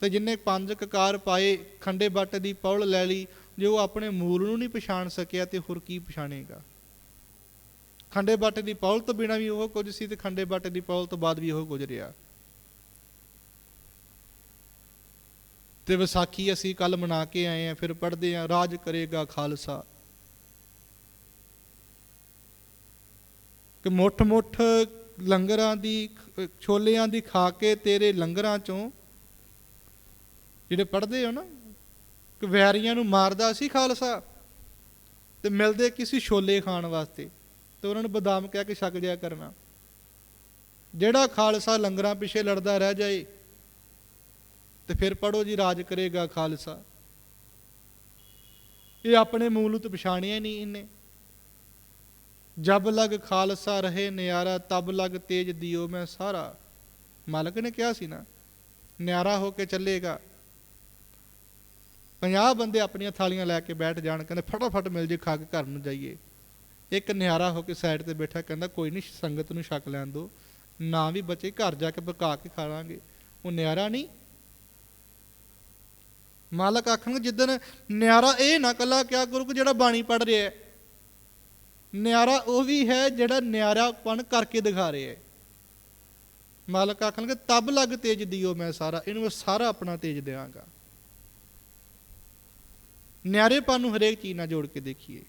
ਤੇ ਜਿਨੇ ਪੰਜ ਕਕਾਰ ਪਾਏ, ਖੰਡੇ ਬੱਟ ਦੀ ਪੌਲ ਲੈ ਲਈ, ਜੇ ਉਹ ਆਪਣੇ ਮੂਲ ਨੂੰ ਨਹੀਂ ਪਛਾਣ ਸਕਿਆ, ਤੇ ਹੋਰ ਕੀ ਪਛਾਣੇਗਾ? ਖੰਡੇ ਬਾਟੇ ਦੀ ਪੌਲ ਤੋਂ ਬਿਨਾ ਵੀ ਉਹ ਕੁਝ ਸੀ ਤੇ ਖੰਡੇ ਬਾਟੇ ਦੀ ਪੌਲ ਤੋਂ ਬਾਅਦ ਵੀ ਉਹ ਕੁਝ ਰਿਹਾ। ਤੇ ਵਿਸਾਖੀ ਅਸੀਂ ਕੱਲ ਮਨਾ ਕੇ ਆਏ ਆ ਫਿਰ ਪੜ੍ਹਦੇ ਆ ਰਾਜ ਕਰੇਗਾ ਖਾਲਸਾ। ਕਿ ਮੁੱਠ ਮੁੱਠ ਲੰਗਰਾਂ ਦੀ, ਛੋਲਿਆਂ ਦੀ ਖਾ ਕੇ ਤੇਰੇ ਲੰਗਰਾਂ ਚੋਂ ਜਿਹੜੇ ਪੜ੍ਹਦੇ ਹੋ ਨਾ, ਕਿ ਵੈਰੀਆਂ ਨੂੰ ਮਾਰਦਾ ਸੀ ਖਾਲਸਾ, ਤੇ ਮਿਲਦੇ ਕਿਸੇ ਛੋਲੇ ਖਾਣ ਵਾਸਤੇ। ਤੇ ਉਹਨਾਂ ਨੂੰ ਬਦਾਮ ਕਹਿ ਕੇ ਛਕ ਜਿਆ ਕਰਨਾ। ਜਿਹੜਾ ਖਾਲਸਾ ਲੰਗਰਾਂ ਪਿੱਛੇ ਲੜਦਾ ਰਹਿ ਜਾਏ, ਤੇ ਫਿਰ ਪੜੋ ਜੀ, ਰਾਜ ਕਰੇਗਾ ਖਾਲਸਾ। ਇਹ ਆਪਣੇ ਮੂਲ ਨੂੰ ਪਛਾਣਿਆ ਹੀ ਨਹੀਂ ਇਹਨੇ। ਜਬ ਲਗ ਖਾਲਸਾ ਰਹੇ ਨਿਆਰਾ, ਤਬ ਲਗ ਤੇਜ ਦਿਓ ਮੈਂ ਸਾਰਾ। ਮਾਲਕ ਨੇ ਕਿਹਾ ਸੀ ਨਾ, ਨਿਆਰਾ ਹੋ ਕੇ ਚੱਲੇਗਾ। 50 ਬੰਦੇ ਆਪਣੀਆਂ ਥਾਲੀਆਂ ਲੈ ਕੇ ਬੈਠ ਜਾਣ, ਕਹਿੰਦੇ ਫਟਾਫਟ ਮਿਲ ਜੇ, ਖਾ ਕੇ ਘਰ ਨੂੰ ਜਾਈਏ। ਇੱਕ ਨਿਆਰਾ ਹੋ ਕੇ ਸਾਈਡ ਤੇ ਬੈਠਾ ਕਹਿੰਦਾ, ਕੋਈ ਨਹੀਂ ਸੰਗਤ ਨੂੰ ਛਕ ਲੈਣ ਦੋ ਨਾ ਵੀ ਬਚੇ ਘਰ ਜਾ ਕੇ ਪਕਾ ਕੇ ਖਾ ਲਾਂਗੇ। ਉਹ ਨਿਆਰਾ ਨਹੀਂ ਮਾਲਕ ਆਖਣਗੇ ਜਿੱਦਨ ਨਿਆਰਾ ਇਹ ਨਾ ਕੱਲਾ ਕਿਆ ਗੁਰੂ ਕਿ ਜਿਹੜਾ ਬਾਣੀ ਪੜ ਰਿਹਾ ਹੈ? ਨਿਆਰਾ ਉਹ ਵੀ ਹੈ ਜਿਹੜਾ ਨਿਆਰਾਪਣ ਕਰਕੇ ਦਿਖਾ ਰਿਹਾ ਹੈ। ਮਾਲਕ ਆਖਣਗੇ, ਤਬ ਲੱਗ ਤੇਜ ਦਿਓ ਮੈਂ ਸਾਰਾ, ਇਹਨੂੰ ਮੈਂ ਸਾਰਾ ਆਪਣਾ ਤੇਜ ਦੇਵਾਂਗਾ ਨਿਆਰੇਪਨ ਨੂੰ ਹਰੇਕ ਚੀਜ਼ ਨਾਲ ਜੋੜ ਕੇ ਦੇਖੀਏ।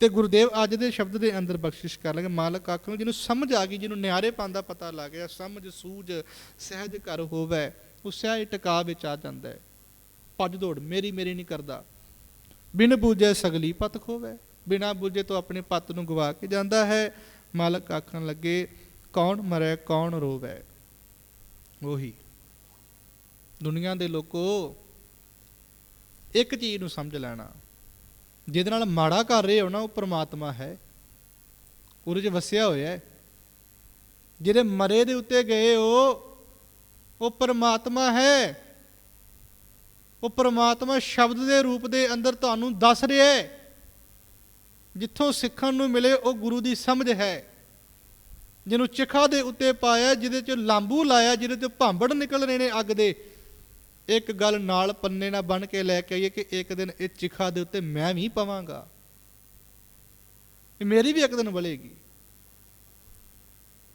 ਤੇ ਗੁਰਦੇਵ ਅੱਜ ਦੇ ਸ਼ਬਦ ਦੇ ਅੰਦਰ ਬਖਸ਼ਿਸ਼ ਕਰ ਲਗੇ, ਮਾਲਕ ਆਖਣ ਜਿਹਨੂੰ ਸਮਝ ਆ ਗਈ, ਜਿਹਨੂੰ ਨਿਆਰੇਪਨ ਦਾ ਪਤਾ ਲੱਗ ਗਿਆ, ਸਮਝ, ਸੂਝ, ਸਹਿਜ ਕਰ ਹੋਵੇ, ਉਹ ਸਹਿਜ ਟਿਕਾ ਵਿੱਚ ਆ ਜਾਂਦਾ ਹੈ। ਭੱਜ ਦੌੜ, ਮੇਰੀ ਮੇਰੀ ਨਹੀਂ ਕਰਦਾ। ਬਿਨ ਬੂਝੇ ਸਗਲੀ ਪਤ ਖੋਵੇ, ਬਿਨਾ ਬੂਝੇ ਤੋਂ ਆਪਣੇ ਪਤ ਨੂੰ ਗਵਾ ਕੇ ਜਾਂਦਾ ਹੈ। ਮਾਲਕ ਆਖਣ ਲੱਗੇ, ਕੌਣ ਮਰੇ, ਕੌਣ ਰੋਵੇ। ਉਹੀ ਦੁਨੀਆ ਦੇ ਲੋਕੋ, ਇੱਕ ਚੀਜ਼ ਨੂੰ ਸਮਝ ਲੈਣਾ। ਜਿਹਦੇ ਨਾਲ ਮਾੜਾ ਕਰ ਰਹੇ ਹੋ ਨਾ, ਉਹ ਪ੍ਰਮਾਤਮਾ ਹੈ। ਉਹਦੇ 'ਚ ਵਸਿਆ ਹੋਇਆ ਹੈ। ਜਿਹੜੇ ਮਰੇ ਦੇ ਉੱਤੇ ਗਏ ਹੋ, ਉਹ ਪ੍ਰਮਾਤਮਾ ਹੈ। ਉਹ ਪ੍ਰਮਾਤਮਾ ਸ਼ਬਦ ਦੇ ਰੂਪ ਦੇ ਅੰਦਰ ਤੁਹਾਨੂੰ ਦੱਸ ਰਿਹਾ ਹੈ। ਜਿੱਥੋਂ ਸਿੱਖਣ ਨੂੰ ਮਿਲੇ, ਉਹ ਗੁਰੂ ਦੀ ਸਮਝ ਹੈ। ਜਿਹਨੂੰ ਚਿਖਾ ਦੇ ਉੱਤੇ ਪਾਇਆ, ਜਿਹਦੇ 'ਚ ਲਾਂਬੂ ਲਾਇਆ, ਜਿਹਦੇ 'ਚ ਭਾਂਬੜ ਨਿਕਲ ਰਹੇ ਨੇ ਅੱਗ ਦੇ ਇੱਕ ਗੱਲ ਨਾਲ ਪੰਨੇ ਨਾਲ ਬਣ ਕੇ ਲੈ ਕੇ ਆਈਏ ਕਿ ਇੱਕ ਦਿਨ ਇਹ ਚਿਖਾ ਦੇ ਉੱਤੇ ਮੈਂ ਵੀ ਪਵਾਂਗਾ। ਇਹ ਮੇਰੀ ਵੀ ਇੱਕ ਦਿਨ ਬਲੇਗੀ।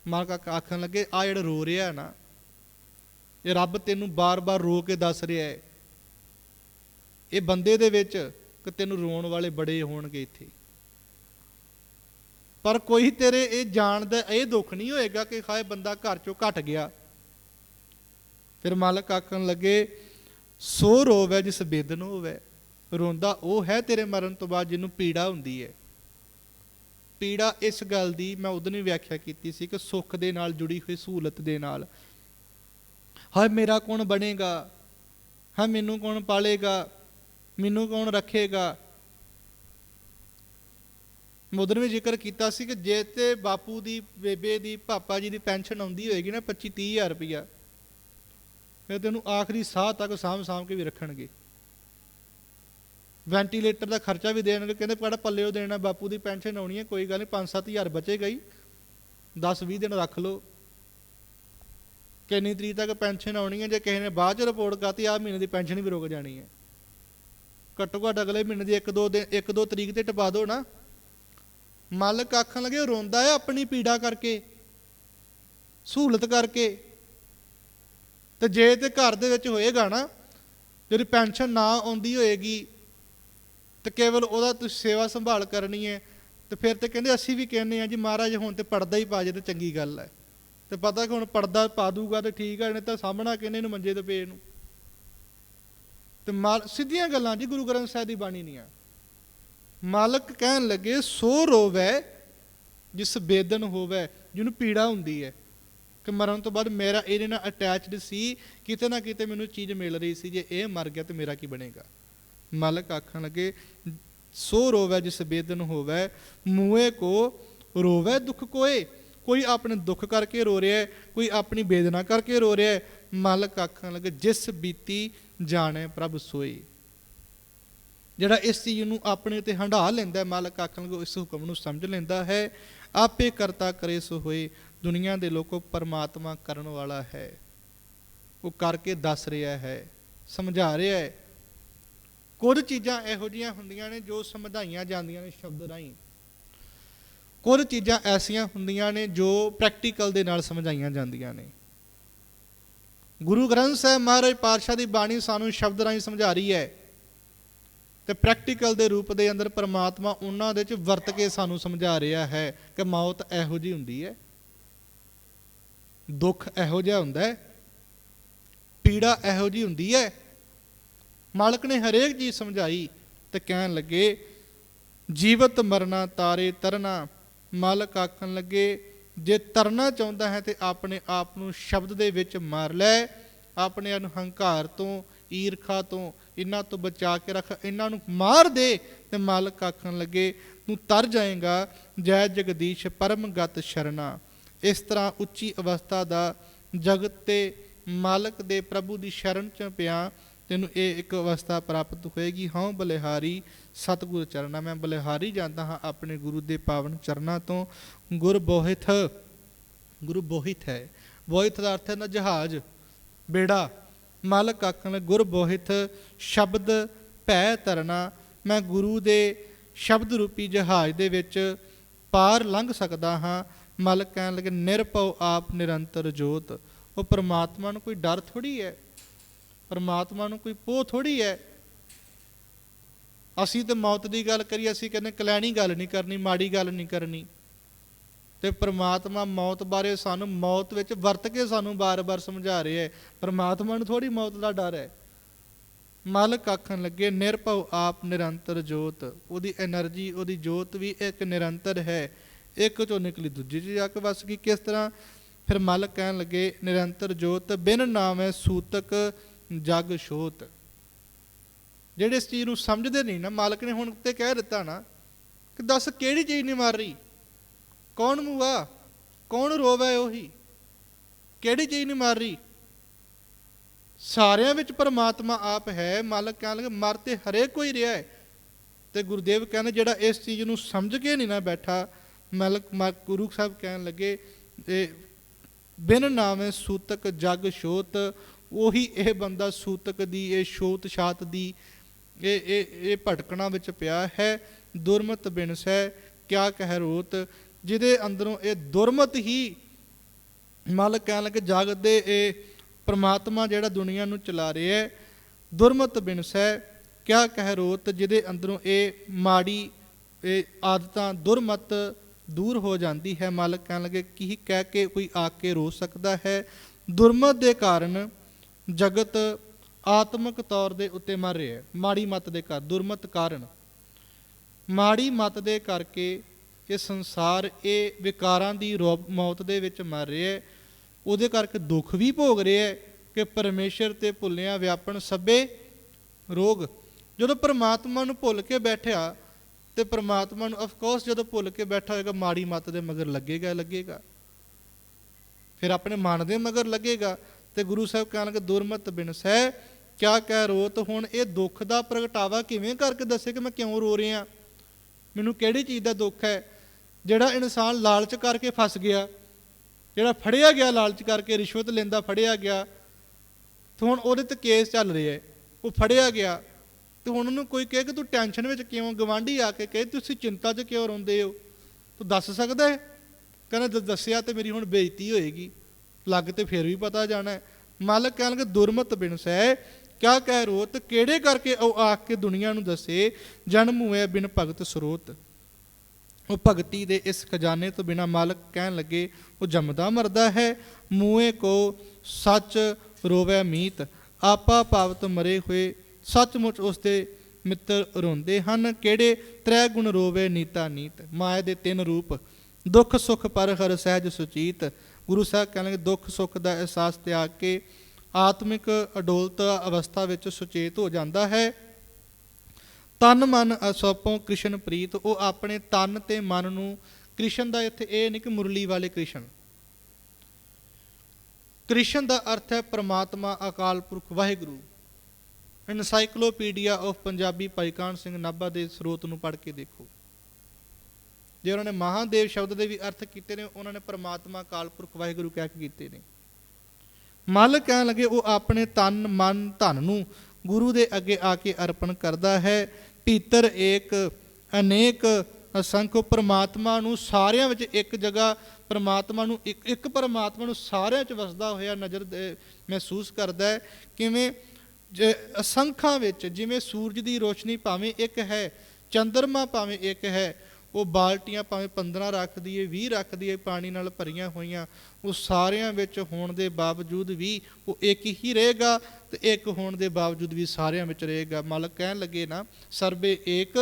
ਮਾਲਕ ਆਖਣ ਲੱਗੇ, ਆ ਜਿਹੜਾ ਰੋ ਰਿਹਾ ਨਾ, ਇਹ ਰੱਬ ਤੈਨੂੰ ਬਾਰ-ਬਾਰ ਰੋ ਕੇ ਦੱਸ ਰਿਹਾ ਹੈ। ਇਹ ਬੰਦੇ ਦੇ ਵਿੱਚ ਕਿ ਤੈਨੂੰ ਰੋਣ ਵਾਲੇ ਬੜੇ ਹੋਣਗੇ ਇੱਥੇ। ਪਰ ਕੋਈ ਤੇਰੇ ਇਹ ਜਾਣਦਾ, ਇਹ ਦੁੱਖ ਨਹੀਂ ਹੋਏਗਾ ਕਿ ਹਾਏ ਬੰਦਾ ਘਰ ਚੋਂ ਘਟ ਗਿਆ। ਫਿਰ ਮਾਲਕ ਆਖਣ ਲੱਗੇ, ਸੋ ਰੋਵੇ ਜਿਸ ਬੇਦਨ ਹੋਵੇ, ਰੋਂਦਾ ਉਹ ਹੈ ਤੇਰੇ ਮਰਨ ਤੋਂ ਬਾਅਦ ਜਿਹਨੂੰ ਪੀੜਾ ਹੁੰਦੀ ਹੈ। ਪੀੜਾ ਇਸ ਗੱਲ ਦੀ ਮੈਂ ਉਦੋਂ ਹੀ ਵਿਆਖਿਆ ਕੀਤੀ ਸੀ ਕਿ ਸੁੱਖ ਦੇ ਨਾਲ ਜੁੜੀ ਹੋਈ ਸਹੂਲਤ ਦੇ ਨਾਲ। ਹਾਏ, ਮੇਰਾ ਕੌਣ ਬਣੇਗਾ? ਹਾਂ ਮੈਨੂੰ ਕੌਣ ਪਾਲੇਗਾ? ਮੈਨੂੰ ਕੌਣ ਰੱਖੇਗਾ? ਮੁਦਰ ਵੀ ਜ਼ਿਕਰ ਕੀਤਾ ਸੀ ਕਿ ਜੇ ਤੇ ਬਾਪੂ ਦੀ, ਬੇਬੇ ਦੀ, ਪਾਪਾ ਜੀ ਦੀ ਪੈਨਸ਼ਨ ਆਉਂਦੀ ਹੋਏਗੀ ਨਾ 25 30000 ਰੁਪਇਆ ਫਿਰ ਤੈਨੂੰ ਆਖਰੀ ਸਾਹ ਤੱਕ ਸਾਂਭ ਸਾਂਭ ਕੇ ਵੀ ਰੱਖਣਗੇ। ਵੈਂਟੀਲੇਟਰ ਦਾ ਖਰਚਾ ਵੀ ਦੇਣਗੇ ਕਹਿੰਦੇ ਕਿਹੜਾ ਪੱਲਿਓ ਦੇਣਾ, ਬਾਪੂ ਦੀ ਪੈਨਸ਼ਨ ਆਉਣੀ ਹੈ, ਕੋਈ ਗੱਲ ਨਹੀਂ 5-7000 ਬਚੇ ਗਈ। 10-20 ਦਿਨ ਰੱਖ ਲਓ। ਕਿੰਨੀ ਤਰੀਕ ਤੱਕ ਪੈਨਸ਼ਨ ਆਉਣੀ ਹੈ, ਜੇ ਕਿਸੇ ਨੇ ਬਾਅਦ ਚ ਰਿਪੋਰਟ ਕਰਤੀ ਆ ਮਹੀਨੇ ਦੀ ਪੈਨਸ਼ਨ ਵੀ ਰੁਕ ਜਾਣੀ ਹੈ। ਘੱਟੋ ਘੱਟ ਅਗਲੇ ਮਹੀਨੇ ਦੀ 1-2 ਦਿਨ 1-2 ਤਰੀਕ ਤੇ ਟਪਾ ਦਿਓ ਨਾ। ਮਾਲਕ ਆਖਣ ਲੱਗੇ ਰੋਂਦਾ ਹੈ ਆਪਣੀ ਪੀੜਾ ਕਰਕੇ, ਸਹੂਲਤ ਕਰਕੇ। ਤੇ ਜੇ ਤੇ ਘਰ ਦੇ ਵਿੱਚ ਹੋਏਗਾ ਨਾ, ਜਿਹੜੀ ਪੈਨਸ਼ਨ ਨਾ ਆਉਂਦੀ ਹੋਏਗੀ, ਤੇ ਕੇਵਲ ਉਹਦਾ ਤੁਸੀਂ ਸੇਵਾ ਸੰਭਾਲ ਕਰਨੀ ਹੈ, ਤੇ ਫਿਰ ਤੇ ਕਹਿੰਦੇ ਅਸੀਂ ਵੀ ਕਹਿੰਦੇ ਆ ਜੀ ਮਹਾਰਾਜ ਹੁਣ ਤੇ ਪਰਦਾ ਹੀ ਪਾ ਜੇ ਤੇ ਚੰਗੀ ਗੱਲ ਹੈ। ਤੇ ਪਤਾ ਕਿ ਹੁਣ ਪਰਦਾ ਪਾ ਦੂਗਾ ਤੇ ਠੀਕ ਹੈ ਨਹੀਂ ਤਾਂ ਸਾਹਮਣਾ ਕਹਿੰਦੇ ਇਹਨੂੰ ਮੰਜੇ ਤੇ ਪਏ ਨੂੰ? ਤੇ ਮਾਲ, ਸਿੱਧੀਆਂ ਗੱਲਾਂ ਜੀ ਗੁਰੂ ਗ੍ਰੰਥ ਸਾਹਿਬ ਦੀ ਬਾਣੀ ਨਹੀਂ ਆ ਮਾਲਕ ਕਹਿਣ ਲੱਗੇ, ਸੋ ਰੋਵੇ, ਜਿਸ ਬੇਦਨ ਹੋਵੇ, ਜਿਹਨੂੰ ਪੀੜਾ ਹੁੰਦੀ ਹੈ। ਕਿ ਮਰਨ ਤੋਂ ਬਾਅਦ ਮੇਰਾ ਇਹਦੇ ਨਾਲ ਅਟੈਚਡ ਸੀ, ਕਿਤੇ ਨਾ ਕਿਤੇ ਮੈਨੂੰ ਚੀਜ਼ ਮਿਲ ਰਹੀ ਸੀ ਜੇ ਇਹ ਮਰ ਗਿਆ ਤੇ ਮੇਰਾ ਕੀ ਬਣੇਗਾ? ਮਾਲਕ ਆਖਣ ਲੱਗੇ, ਸੋ ਰੋਵੇ ਜਿਸ ਬੇਦਨ ਹੋਵੇ ਮੂਏ ਕੋ ਰੋਵੇ ਦੁੱਖ ਕੋਏ? ਕੋਈ ਆਪਣੇ ਦੁੱਖ ਕਰਕੇ ਰੋ ਰਿਹਾ ਹੈ, ਕੋਈ ਆਪਣੀ ਬੇਦਨਾ ਕਰਕੇ ਰੋ ਰਿਹਾ ਹੈ? ਮਾਲਕ ਆਖਣ ਲੱਗੇ, ਜਿਸ ਬੀਤੀ ਜਾਣੇ ਪ੍ਰਭ ਸੋਈ। ਜਿਹੜਾ ਇਸ ਚੀਜ਼ ਨੂੰ ਆਪਣੇ ਤੇ ਹੰਢਾ ਲੈਂਦਾ ਹੈ, ਮਾਲਕ ਆਖਣ ਲੱਗੇ ਇਸ ਹੁਕਮ ਨੂੰ ਸਮਝ ਲੈਂਦਾ ਹੈ, ਆਪੇ ਕਰਤਾ ਕਰੇ ਸੋ ਹੋਏ। ਦੁਨੀਆ ਦੇ ਲੋਕੋ ਪਰਮਾਤਮਾ ਕਰਨ ਵਾਲਾ ਹੈ। ਉਹ ਕਰਕੇ ਦੱਸ ਰਿਹਾ ਹੈ, ਸਮਝਾ ਰਿਹਾ ਹੈ। ਕੁਝ ਚੀਜ਼ਾਂ ਇਹੋ ਜਿਹੀਆਂ ਹੁੰਦੀਆਂ ਨੇ ਜੋ ਸਮਝਾਈਆਂ ਜਾਂਦੀਆਂ ਨੇ ਸ਼ਬਦ ਰਾਹੀਂ। ਕੁਝ ਚੀਜ਼ਾਂ ਐਸੀਆਂ ਹੁੰਦੀਆਂ ਨੇ ਜੋ ਪ੍ਰੈਕਟੀਕਲ ਦੇ ਨਾਲ ਸਮਝਾਈਆਂ ਜਾਂਦੀਆਂ ਨੇ। ਗੁਰੂ ਗ੍ਰੰਥ ਸਾਹਿਬ ਮਹਾਰਾਜ ਪਾਤਸ਼ਾਹ ਦੀ ਬਾਣੀ ਸਾਨੂੰ ਸ਼ਬਦ ਰਾਹੀਂ ਸਮਝਾ ਰਹੀ ਹੈ ਤੇ ਪ੍ਰੈਕਟੀਕਲ ਦੇ ਰੂਪ ਦੇ ਅੰਦਰ ਪਰਮਾਤਮਾ ਉਹਨਾਂ ਦੇ ਵਿੱਚ ਵਰਤ ਕੇ ਸਾਨੂੰ ਸਮਝਾ ਰਿਹਾ ਹੈ ਕਿ ਮੌਤ ਇਹੋ ਜਿਹੀ ਹੁੰਦੀ ਹੈ। ਦੁੱਖ ਇਹੋ ਜਿਹਾ ਹੁੰਦਾ ਹੈ, ਪੀੜਾ ਇਹੋ ਜਿਹੀ ਹੁੰਦੀ ਹੈ। ਮਾਲਕ ਨੇ ਹਰੇਕ ਚੀਜ਼ ਸਮਝਾਈ ਤੇ ਕਹਿਣ ਲੱਗੇ, ਜੀਵਤ ਮਰਨਾ ਤਾਰੇ ਤਰਨਾ, ਮਾਲਕ ਆਖਣ ਲੱਗੇ, ਜੇ ਤਰਨਾ ਚਾਹੁੰਦਾ ਹੈ ਤੇ ਆਪਣੇ ਆਪ ਨੂੰ ਸ਼ਬਦ ਦੇ ਵਿੱਚ ਮਾਰ ਲੈ, ਆਪਣੇ ਆਪ ਨੂੰ ਹੰਕਾਰ ਤੋਂ, ਈਰਖਾ ਤੋਂ, ਇਹਨਾਂ ਤੋਂ ਬਚਾ ਕੇ ਰੱਖ, ਇਹਨਾਂ ਨੂੰ ਮਾਰ ਦੇ ਤੇ ਮਾਲਕ ਆਖਣ ਲੱਗੇ, ਤੂੰ ਤਰ ਜਾਏਗਾ, ਜੈ ਜਗਦੀਸ਼ ਪਰਮਗਤ ਸ਼ਰਨਾ। ਇਸ ਤਰ੍ਹਾਂ ਉੱਚੀ ਅਵਸਥਾ ਦਾ ਜਗਤ ਤੇ ਮਾਲਕ ਦੇ ਪ੍ਰਭੂ ਦੀ ਸ਼ਰਨ ਚ ਪਿਆ ਤੈਨੂੰ ਇਹ ਇੱਕ ਅਵਸਥਾ ਪ੍ਰਾਪਤ ਹੋਏਗੀ। ਹਾਂ ਬਲਿਹਾਰੀ ਸਤਿਗੁਰ ਚਰਨਾ ਮੈਂ ਬਲਿਹਾਰੀ ਜਾਂਦਾ ਹਾਂ ਆਪਣੇ ਗੁਰੂ ਦੇ ਪਾਵਨ ਚਰਨਾਂ ਤੋਂ। ਗੁਰ ਬੋਹਿਤ ਗੁਰੂ ਬੋਹਿਤ ਹੈ। ਬੋਹਿਤ ਦਾ ਅਰਥ ਹੈ ਨਾ ਜਹਾਜ਼ ਬੇੜਾ। ਮਾਲਕ ਆਖਣ ਲੱਗੇ, ਗੁਰ ਬੋਹਿਤ ਸ਼ਬਦ ਭੈ ਤਰਨਾ ਮੈਂ ਗੁਰੂ ਦੇ ਸ਼ਬਦ ਰੂਪੀ ਜਹਾਜ਼ ਦੇ ਵਿੱਚ ਪਾਰ ਲੰਘ ਸਕਦਾ ਹਾਂ। ਮਾਲਕ ਕਹਿਣ ਲੱਗੇ, ਨਿਰਭਉ ਆਪ ਨਿਰੰਤਰ ਜੋਤ। ਉਹ ਪਰਮਾਤਮਾ ਨੂੰ ਕੋਈ ਡਰ ਥੋੜੀ ਹੈ? ਪਰਮਾਤਮਾ ਨੂੰ ਕੋਈ ਪੋਹ ਥੋੜੀ ਹੈ? ਅਸੀਂ ਤੇ ਮੌਤ ਦੀ ਗੱਲ ਕਰੀ ਅਸੀਂ ਕਹਿੰਦੇ ਕਲੈਣੀ ਗੱਲ ਨਹੀਂ ਕਰਨੀ, ਮਾੜੀ ਗੱਲ ਨਹੀਂ ਕਰਨੀ। ਤੇ ਪ੍ਰਮਾਤਮਾ ਮੌਤ ਬਾਰੇ ਸਾਨੂੰ, ਮੌਤ ਵਿੱਚ ਵਰਤ ਕੇ ਸਾਨੂੰ ਬਾਰ-ਬਾਰ ਸਮਝਾ ਰਿਹਾ ਹੈ। ਪ੍ਰਮਾਤਮਾ ਨੂੰ ਥੋੜੀ ਮੌਤ ਦਾ ਡਰ ਹੈ। ਮਾਲਕ ਆਖਣ ਲੱਗੇ, ਨਿਰਭਉ ਆਪ ਨਿਰੰਤਰ ਜੋਤ। ਉਹਦੀ એનર્ਜੀ ਉਹਦੀ ਜੋਤ ਵੀ ਇੱਕ ਨਿਰੰਤਰ ਹੈ। ਇੱਕ ਚੋਂ ਨਿਕਲੀ ਦੂਜੀ 'ਚ ਜਾ ਕੇ ਵਸ ਗਈ। ਕਿਸ ਤਰ੍ਹਾਂ? ਫਿਰ ਮਾਲਕ ਕਹਿਣ ਲੱਗੇ, ਨਿਰੰਤਰ ਜੋਤ, ਬਿਨ ਨਾਮੈ ਸੂਤਕ ਜਗ ਸ਼ੋਤ। ਜਿਹੜੇ ਇਸ ਚੀਜ਼ ਨੂੰ ਸਮਝਦੇ ਨਹੀਂ ਨਾ, ਮਾਲਕ ਨੇ ਹੁਣ ਉੱਤੇ ਕਹਿ ਦਿੱਤਾ ਨਾ ਕਿ ਦੱਸ ਕਿਹੜੀ ਚੀਜ਼ ਨਹੀਂ ਮਾਰ ਰਹੀ? ਕੌਣ ਮੂਆ ਕੌਣ ਰੋਵੇ ਉਹੀ? ਕਿਹੜੀ ਚੀਜ਼ ਨਹੀਂ ਮਾਰ ਰਹੀ? ਸਾਰਿਆਂ ਵਿੱਚ ਪਰਮਾਤਮਾ ਆਪ ਹੈ। ਮਾਲਕ ਕਹਿਣ ਲੱਗੇ, ਮਰ ਤੇ ਹਰੇਕ ਕੋਈ ਰਿਹਾ ਹੈ। ਤੇ ਗੁਰਦੇਵ ਕਹਿੰਦੇ, ਜਿਹੜਾ ਇਸ ਚੀਜ਼ ਨੂੰ ਸਮਝ ਕੇ ਨਹੀਂ ਨਾ ਬੈਠਾ ਮਲਕ ਮਾ- ਗੁਰੂ ਸਾਹਿਬ ਕਹਿਣ ਲੱਗੇ, ਇਹ ਬਿਨ ਨਾਮੇ ਸੂਤਕ ਜਗ ਛੋਤ ਉਹੀ ਇਹ ਬੰਦਾ ਸੂਤਕ ਦੀ, ਇਹ ਛੋਤ ਛਾਤ ਦੀ, ਇਹ ਇਹ ਇਹ ਭਟਕਣਾ ਵਿੱਚ ਪਿਆ ਹੈ, ਦੁਰਮਤ ਬਿਨਸੈ ਕਿਆ ਕਹਿ ਰੋਤ? ਜਿਹਦੇ ਅੰਦਰੋਂ ਇਹ ਦੁਰਮਤ ਹੀ ਮਲ ਕਹਿਣ ਲੱਗੇ, ਜਗਤ ਦੇ ਇਹ ਪ੍ਰਮਾਤਮਾ ਜਿਹੜਾ ਦੁਨੀਆ ਨੂੰ ਚਲਾ ਰਿਹਾ ਹੈ, ਦੁਰਮਤ ਬਿਨਸੈ ਕਿਆ ਕਹਿ ਰੋਤ? ਜਿਹਦੇ ਅੰਦਰੋਂ ਇਹ ਮਾੜੀ, ਇਹ ਆਦਤਾਂ ਦੁਰਮਤ ਦੂਰ ਹੋ ਜਾਂਦੀ ਹੈ। ਮਾਲਕ ਕਹਿਣ ਲੱਗੇ, ਕੀ ਕਹਿ ਕੇ ਕੋਈ ਆ ਕੇ ਰੋ ਸਕਦਾ ਹੈ? ਦੁਰਮਤ ਦੇ ਕਾਰਨ ਜਗਤ ਆਤਮਿਕ ਤੌਰ ਦੇ ਉੱਤੇ ਮਰ ਰਿਹਾ ਹੈ। ਮਾੜੀ ਮਤ ਦੇ ਕਾਰਨ ਦੁਰਮਤ ਕਾਰਨ। ਮਾੜੀ ਮਤ ਦੇ ਕਰਕੇ ਇਹ ਸੰਸਾਰ ਇਹ ਵਿਕਾਰਾਂ ਦੀ ਰੋ- ਮੌਤ ਦੇ ਵਿੱਚ ਮਰ ਰਿਹਾ ਹੈ। ਉਹਦੇ ਕਰਕੇ ਦੁੱਖ ਵੀ ਭੋਗ ਰਿਹਾ ਹੈ ਕਿ ਪਰਮੇਸ਼ਰ ਤੇ ਭੁੱਲਿਆ ਵਿਆਪਣ ਸਭੇ ਰੋਗ। ਜਦੋਂ ਪਰਮਾਤਮਾ ਨੂੰ ਭੁੱਲ ਕੇ ਬੈਠਿਆ ਤੇ ਪ੍ਰਮਾਤਮਾ ਨੂੰ ਕੋਰਸ ਜਦੋਂ ਭੁੱਲ ਕੇ ਬੈਠਾ ਹੋਏਗਾ, ਮਾੜੀ ਮੱਤ ਦੇ ਮਗਰ ਲੱਗੇਗਾ ਲੱਗੇਗਾ। ਫਿਰ ਆਪਣੇ ਮਨ ਦੇ ਮਗਰ ਲੱਗੇਗਾ ਤੇ ਗੁਰੂ ਸਾਹਿਬ ਕਹਿਣ ਲੱਗੇ ਦੁਰਮਤ ਬਿਨਸੈ ਕਿਆ ਕਹਿ ਰੋਤ ਹੁਣ? ਇਹ ਦੁੱਖ ਦਾ ਪ੍ਰਗਟਾਵਾ ਕਿਵੇਂ ਕਰਕੇ ਦੱਸੇ ਕਿ ਮੈਂ ਕਿਉਂ ਰੋ ਰਿਹਾ? ਮੈਨੂੰ ਕਿਹੜੀ ਚੀਜ਼ ਦਾ ਦੁੱਖ ਹੈ? ਜਿਹੜਾ ਇਨਸਾਨ ਲਾਲਚ ਕਰਕੇ ਫਸ ਗਿਆ, ਜਿਹੜਾ ਫੜਿਆ ਗਿਆ ਲਾਲਚ ਕਰਕੇ, ਰਿਸ਼ਵਤ ਲੈਂਦਾ ਫੜਿਆ ਗਿਆ, ਤੇ ਹੁਣ ਉਹਦੇ ਤੇ ਕੇਸ ਚੱਲ ਰਿਹਾ ਹੈ। ਉਹ ਫੜਿਆ ਗਿਆ ਤੇ ਹੁਣ ਉਹਨੂੰ ਕੋਈ ਕਹੇ ਕਿ ਤੂੰ ਟੈਨਸ਼ਨ ਵਿੱਚ ਕਿਉਂ ਗਵਾਂਢੀ ਆ ਕੇ ਕਹੇ, ਤੁਸੀਂ ਚਿੰਤਾ 'ਚ ਕਿਉਂ ਰੋਂਦੇ ਹੋ? ਤੂੰ ਦੱਸ ਸਕਦਾ ਹੈ? ਕਹਿੰਦਾ ਜੇ ਦੱਸਿਆ ਤੇ ਮੇਰੀ ਹੁਣ ਬੇਇੱਜ਼ਤੀ ਹੋਏਗੀ। ਲੱਗ ਤੇ ਫਿਰ ਵੀ ਪਤਾ ਜਾਣਾ ਮਾਲਕ ਕਹਿਣ ਲੱਗੇ ਦੁਰਮਤ ਸਹਿ ਕਿਆ ਕਹਿ ਰੋਤ? ਕਿਹੜੇ ਕਰਕੇ ਉਹ ਆਖ ਕੇ ਦੁਨੀਆ ਨੂੰ ਦੱਸੇ? ਜਨਮ ਹੋਇਆ ਬਿਨ ਭਗਤ ਸਰੋਤ। ਉਹ ਭਗਤੀ ਦੇ ਇਸ ਖਜ਼ਾਨੇ ਤੋਂ ਬਿਨਾ ਮਾਲਕ ਕਹਿਣ ਲੱਗੇ, ਉਹ ਜੰਮਦਾ ਮਰਦਾ ਹੈ। ਮੂਏ ਕੋ ਸੱਚ ਰੋਵੈ ਮੀਤ। ਆਪਾ ਭਾਵਤ ਮਰੇ ਹੋਏ ਸੱਚਮੁੱਚ ਉਸ ਦੇ ਮਿੱਤਰ ਰੋਂਦੇ ਹਨ, ਕਿਹੜੇ ਤ੍ਰੈ ਗੁਣ ਰੋਵੇ ਨੀਤਾ ਨੀਤ, ਮਾਇਆ ਦੇ ਤਿੰਨ ਰੂਪ, ਦੁੱਖ ਸੁੱਖ ਪਰ ਹਰ ਸਹਿਜ ਸੁਚੀਤ, ਗੁਰੂ ਸਾਹਿਬ ਕਹਿੰਦੇ ਦੁੱਖ ਸੁੱਖ ਦਾ ਅਹਿਸਾਸ ਤਿਆਗ ਕੇ ਆਤਮਿਕ ਅਡੋਲਤ ਅਵਸਥਾ ਵਿੱਚ ਸੁਚੇਤ ਹੋ ਜਾਂਦਾ ਹੈ। ਤਨ ਮਨ ਅਸੋਪੋਂ ਕ੍ਰਿਸ਼ਨ ਪ੍ਰੀਤ, ਉਹ ਆਪਣੇ ਤਨ ਤੇ ਮਨ ਨੂੰ ਕ੍ਰਿਸ਼ਨ ਦਾ ਇੱਥੇ ਇਹ ਨਹੀਂ ਕਿ ਮੁਰਲੀ ਵਾਲੇ ਕ੍ਰਿਸ਼ਨ। ਕ੍ਰਿਸ਼ਨ ਦਾ ਅਰਥ ਹੈ ਪ੍ਰਮਾਤਮਾ, ਅਕਾਲ ਪੁਰਖ, ਵਾਹਿਗੁਰੂ। ਐਨਸਾਈਕਲੋਪੀਡੀਆ ਆਫ ਪੰਜਾਬੀ ਭਾਈਕਾਨ ਸਿੰਘ ਨਾਭਾ ਦੇ ਸਰੋਤ ਨੂੰ ਪੜ੍ਹ ਕੇ ਦੇਖੋ। ਜੇ ਉਹਨਾਂ ਨੇ ਮਹਾਦੇਵ ਸ਼ਬਦ ਦੇ ਵੀ ਅਰਥ ਕੀਤੇ ਨੇ, ਉਹਨਾਂ ਨੇ ਪ੍ਰਮਾਤਮਾ ਅਕਾਲ ਪੁਰਖ ਵਾਹਿਗੁਰੂ ਕਹਿ ਕੇ ਕੀਤੇ ਨੇ। ਮਲ ਕਹਿਣ ਲੱਗੇ, ਉਹ ਆਪਣੇ ਤਨ, ਮਨ, ਧਨ ਨੂੰ ਗੁਰੂ ਦੇ ਅੱਗੇ ਆ ਕੇ ਅਰਪਣ ਕਰਦਾ ਹੈ। ਭੀਤਰ ਏਕ, ਅਨੇਕ ਅਸੰਖ ਪ੍ਰਮਾਤਮਾ ਨੂੰ ਸਾਰਿਆਂ ਵਿੱਚ ਇੱਕ ਜਗ੍ਹਾ, ਪ੍ਰਮਾਤਮਾ ਨੂੰ ਇੱਕ ਇੱਕ ਪ੍ਰਮਾਤਮਾ ਨੂੰ ਸਾਰਿਆਂ 'ਚ ਵਸਦਾ ਹੋਇਆ ਨਜ਼ਰ ਮਹਿਸੂਸ ਕਰਦਾ ਹੈ। ਕਿਵੇਂ ਅਸੰਖਾਂ ਵਿੱਚ ਜਿਵੇਂ ਸੂਰਜ ਦੀ ਰੋਸ਼ਨੀ ਭਾਵੇਂ ਇੱਕ ਹੈ, ਚੰਦਰਮਾ ਭਾਵੇਂ ਇੱਕ ਹੈ, ਉਹ ਬਾਲਟੀਆਂ ਭਾਵੇਂ 15 ਰੱਖ ਦਈਏ 20 ਰੱਖ ਦਈਏ, ਪਾਣੀ ਨਾਲ ਭਰੀਆਂ ਹੋਈਆਂ, ਉਹ ਸਾਰਿਆਂ ਵਿੱਚ ਹੋਣ ਦੇ ਬਾਵਜੂਦ ਵੀ ਉਹ ਇੱਕ ਹੀ ਰਹੇਗਾ ਤੇ ਇੱਕ ਹੋਣ ਦੇ ਬਾਵਜੂਦ ਵੀ ਸਾਰਿਆਂ ਵਿੱਚ ਰਹੇਗਾ। ਮਾਲਕ ਕਹਿਣ ਲੱਗੇ ਨਾ, ਸਰਬੇ ਏਕ,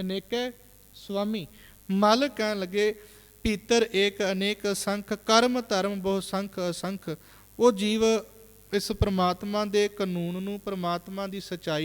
ਅਨੇਕ ਸੁਆਮੀ। ਮਾਲਕ ਕਹਿਣ ਲੱਗੇ, ਭੀਤਰ ਏਕ, ਅਨੇਕ ਸੰਖ, ਕਰਮ ਧਰਮ ਬਹੁ ਸੰਖ ਅਸੰਖ, ਉਹ ਜੀਵ ਇਸ ਪ੍ਰਮਾਤਮਾ ਦੇ ਕਾਨੂੰਨ ਨੂੰ ਪ੍ਰਮਾਤਮਾ ਦੀ ਸਚਾਈ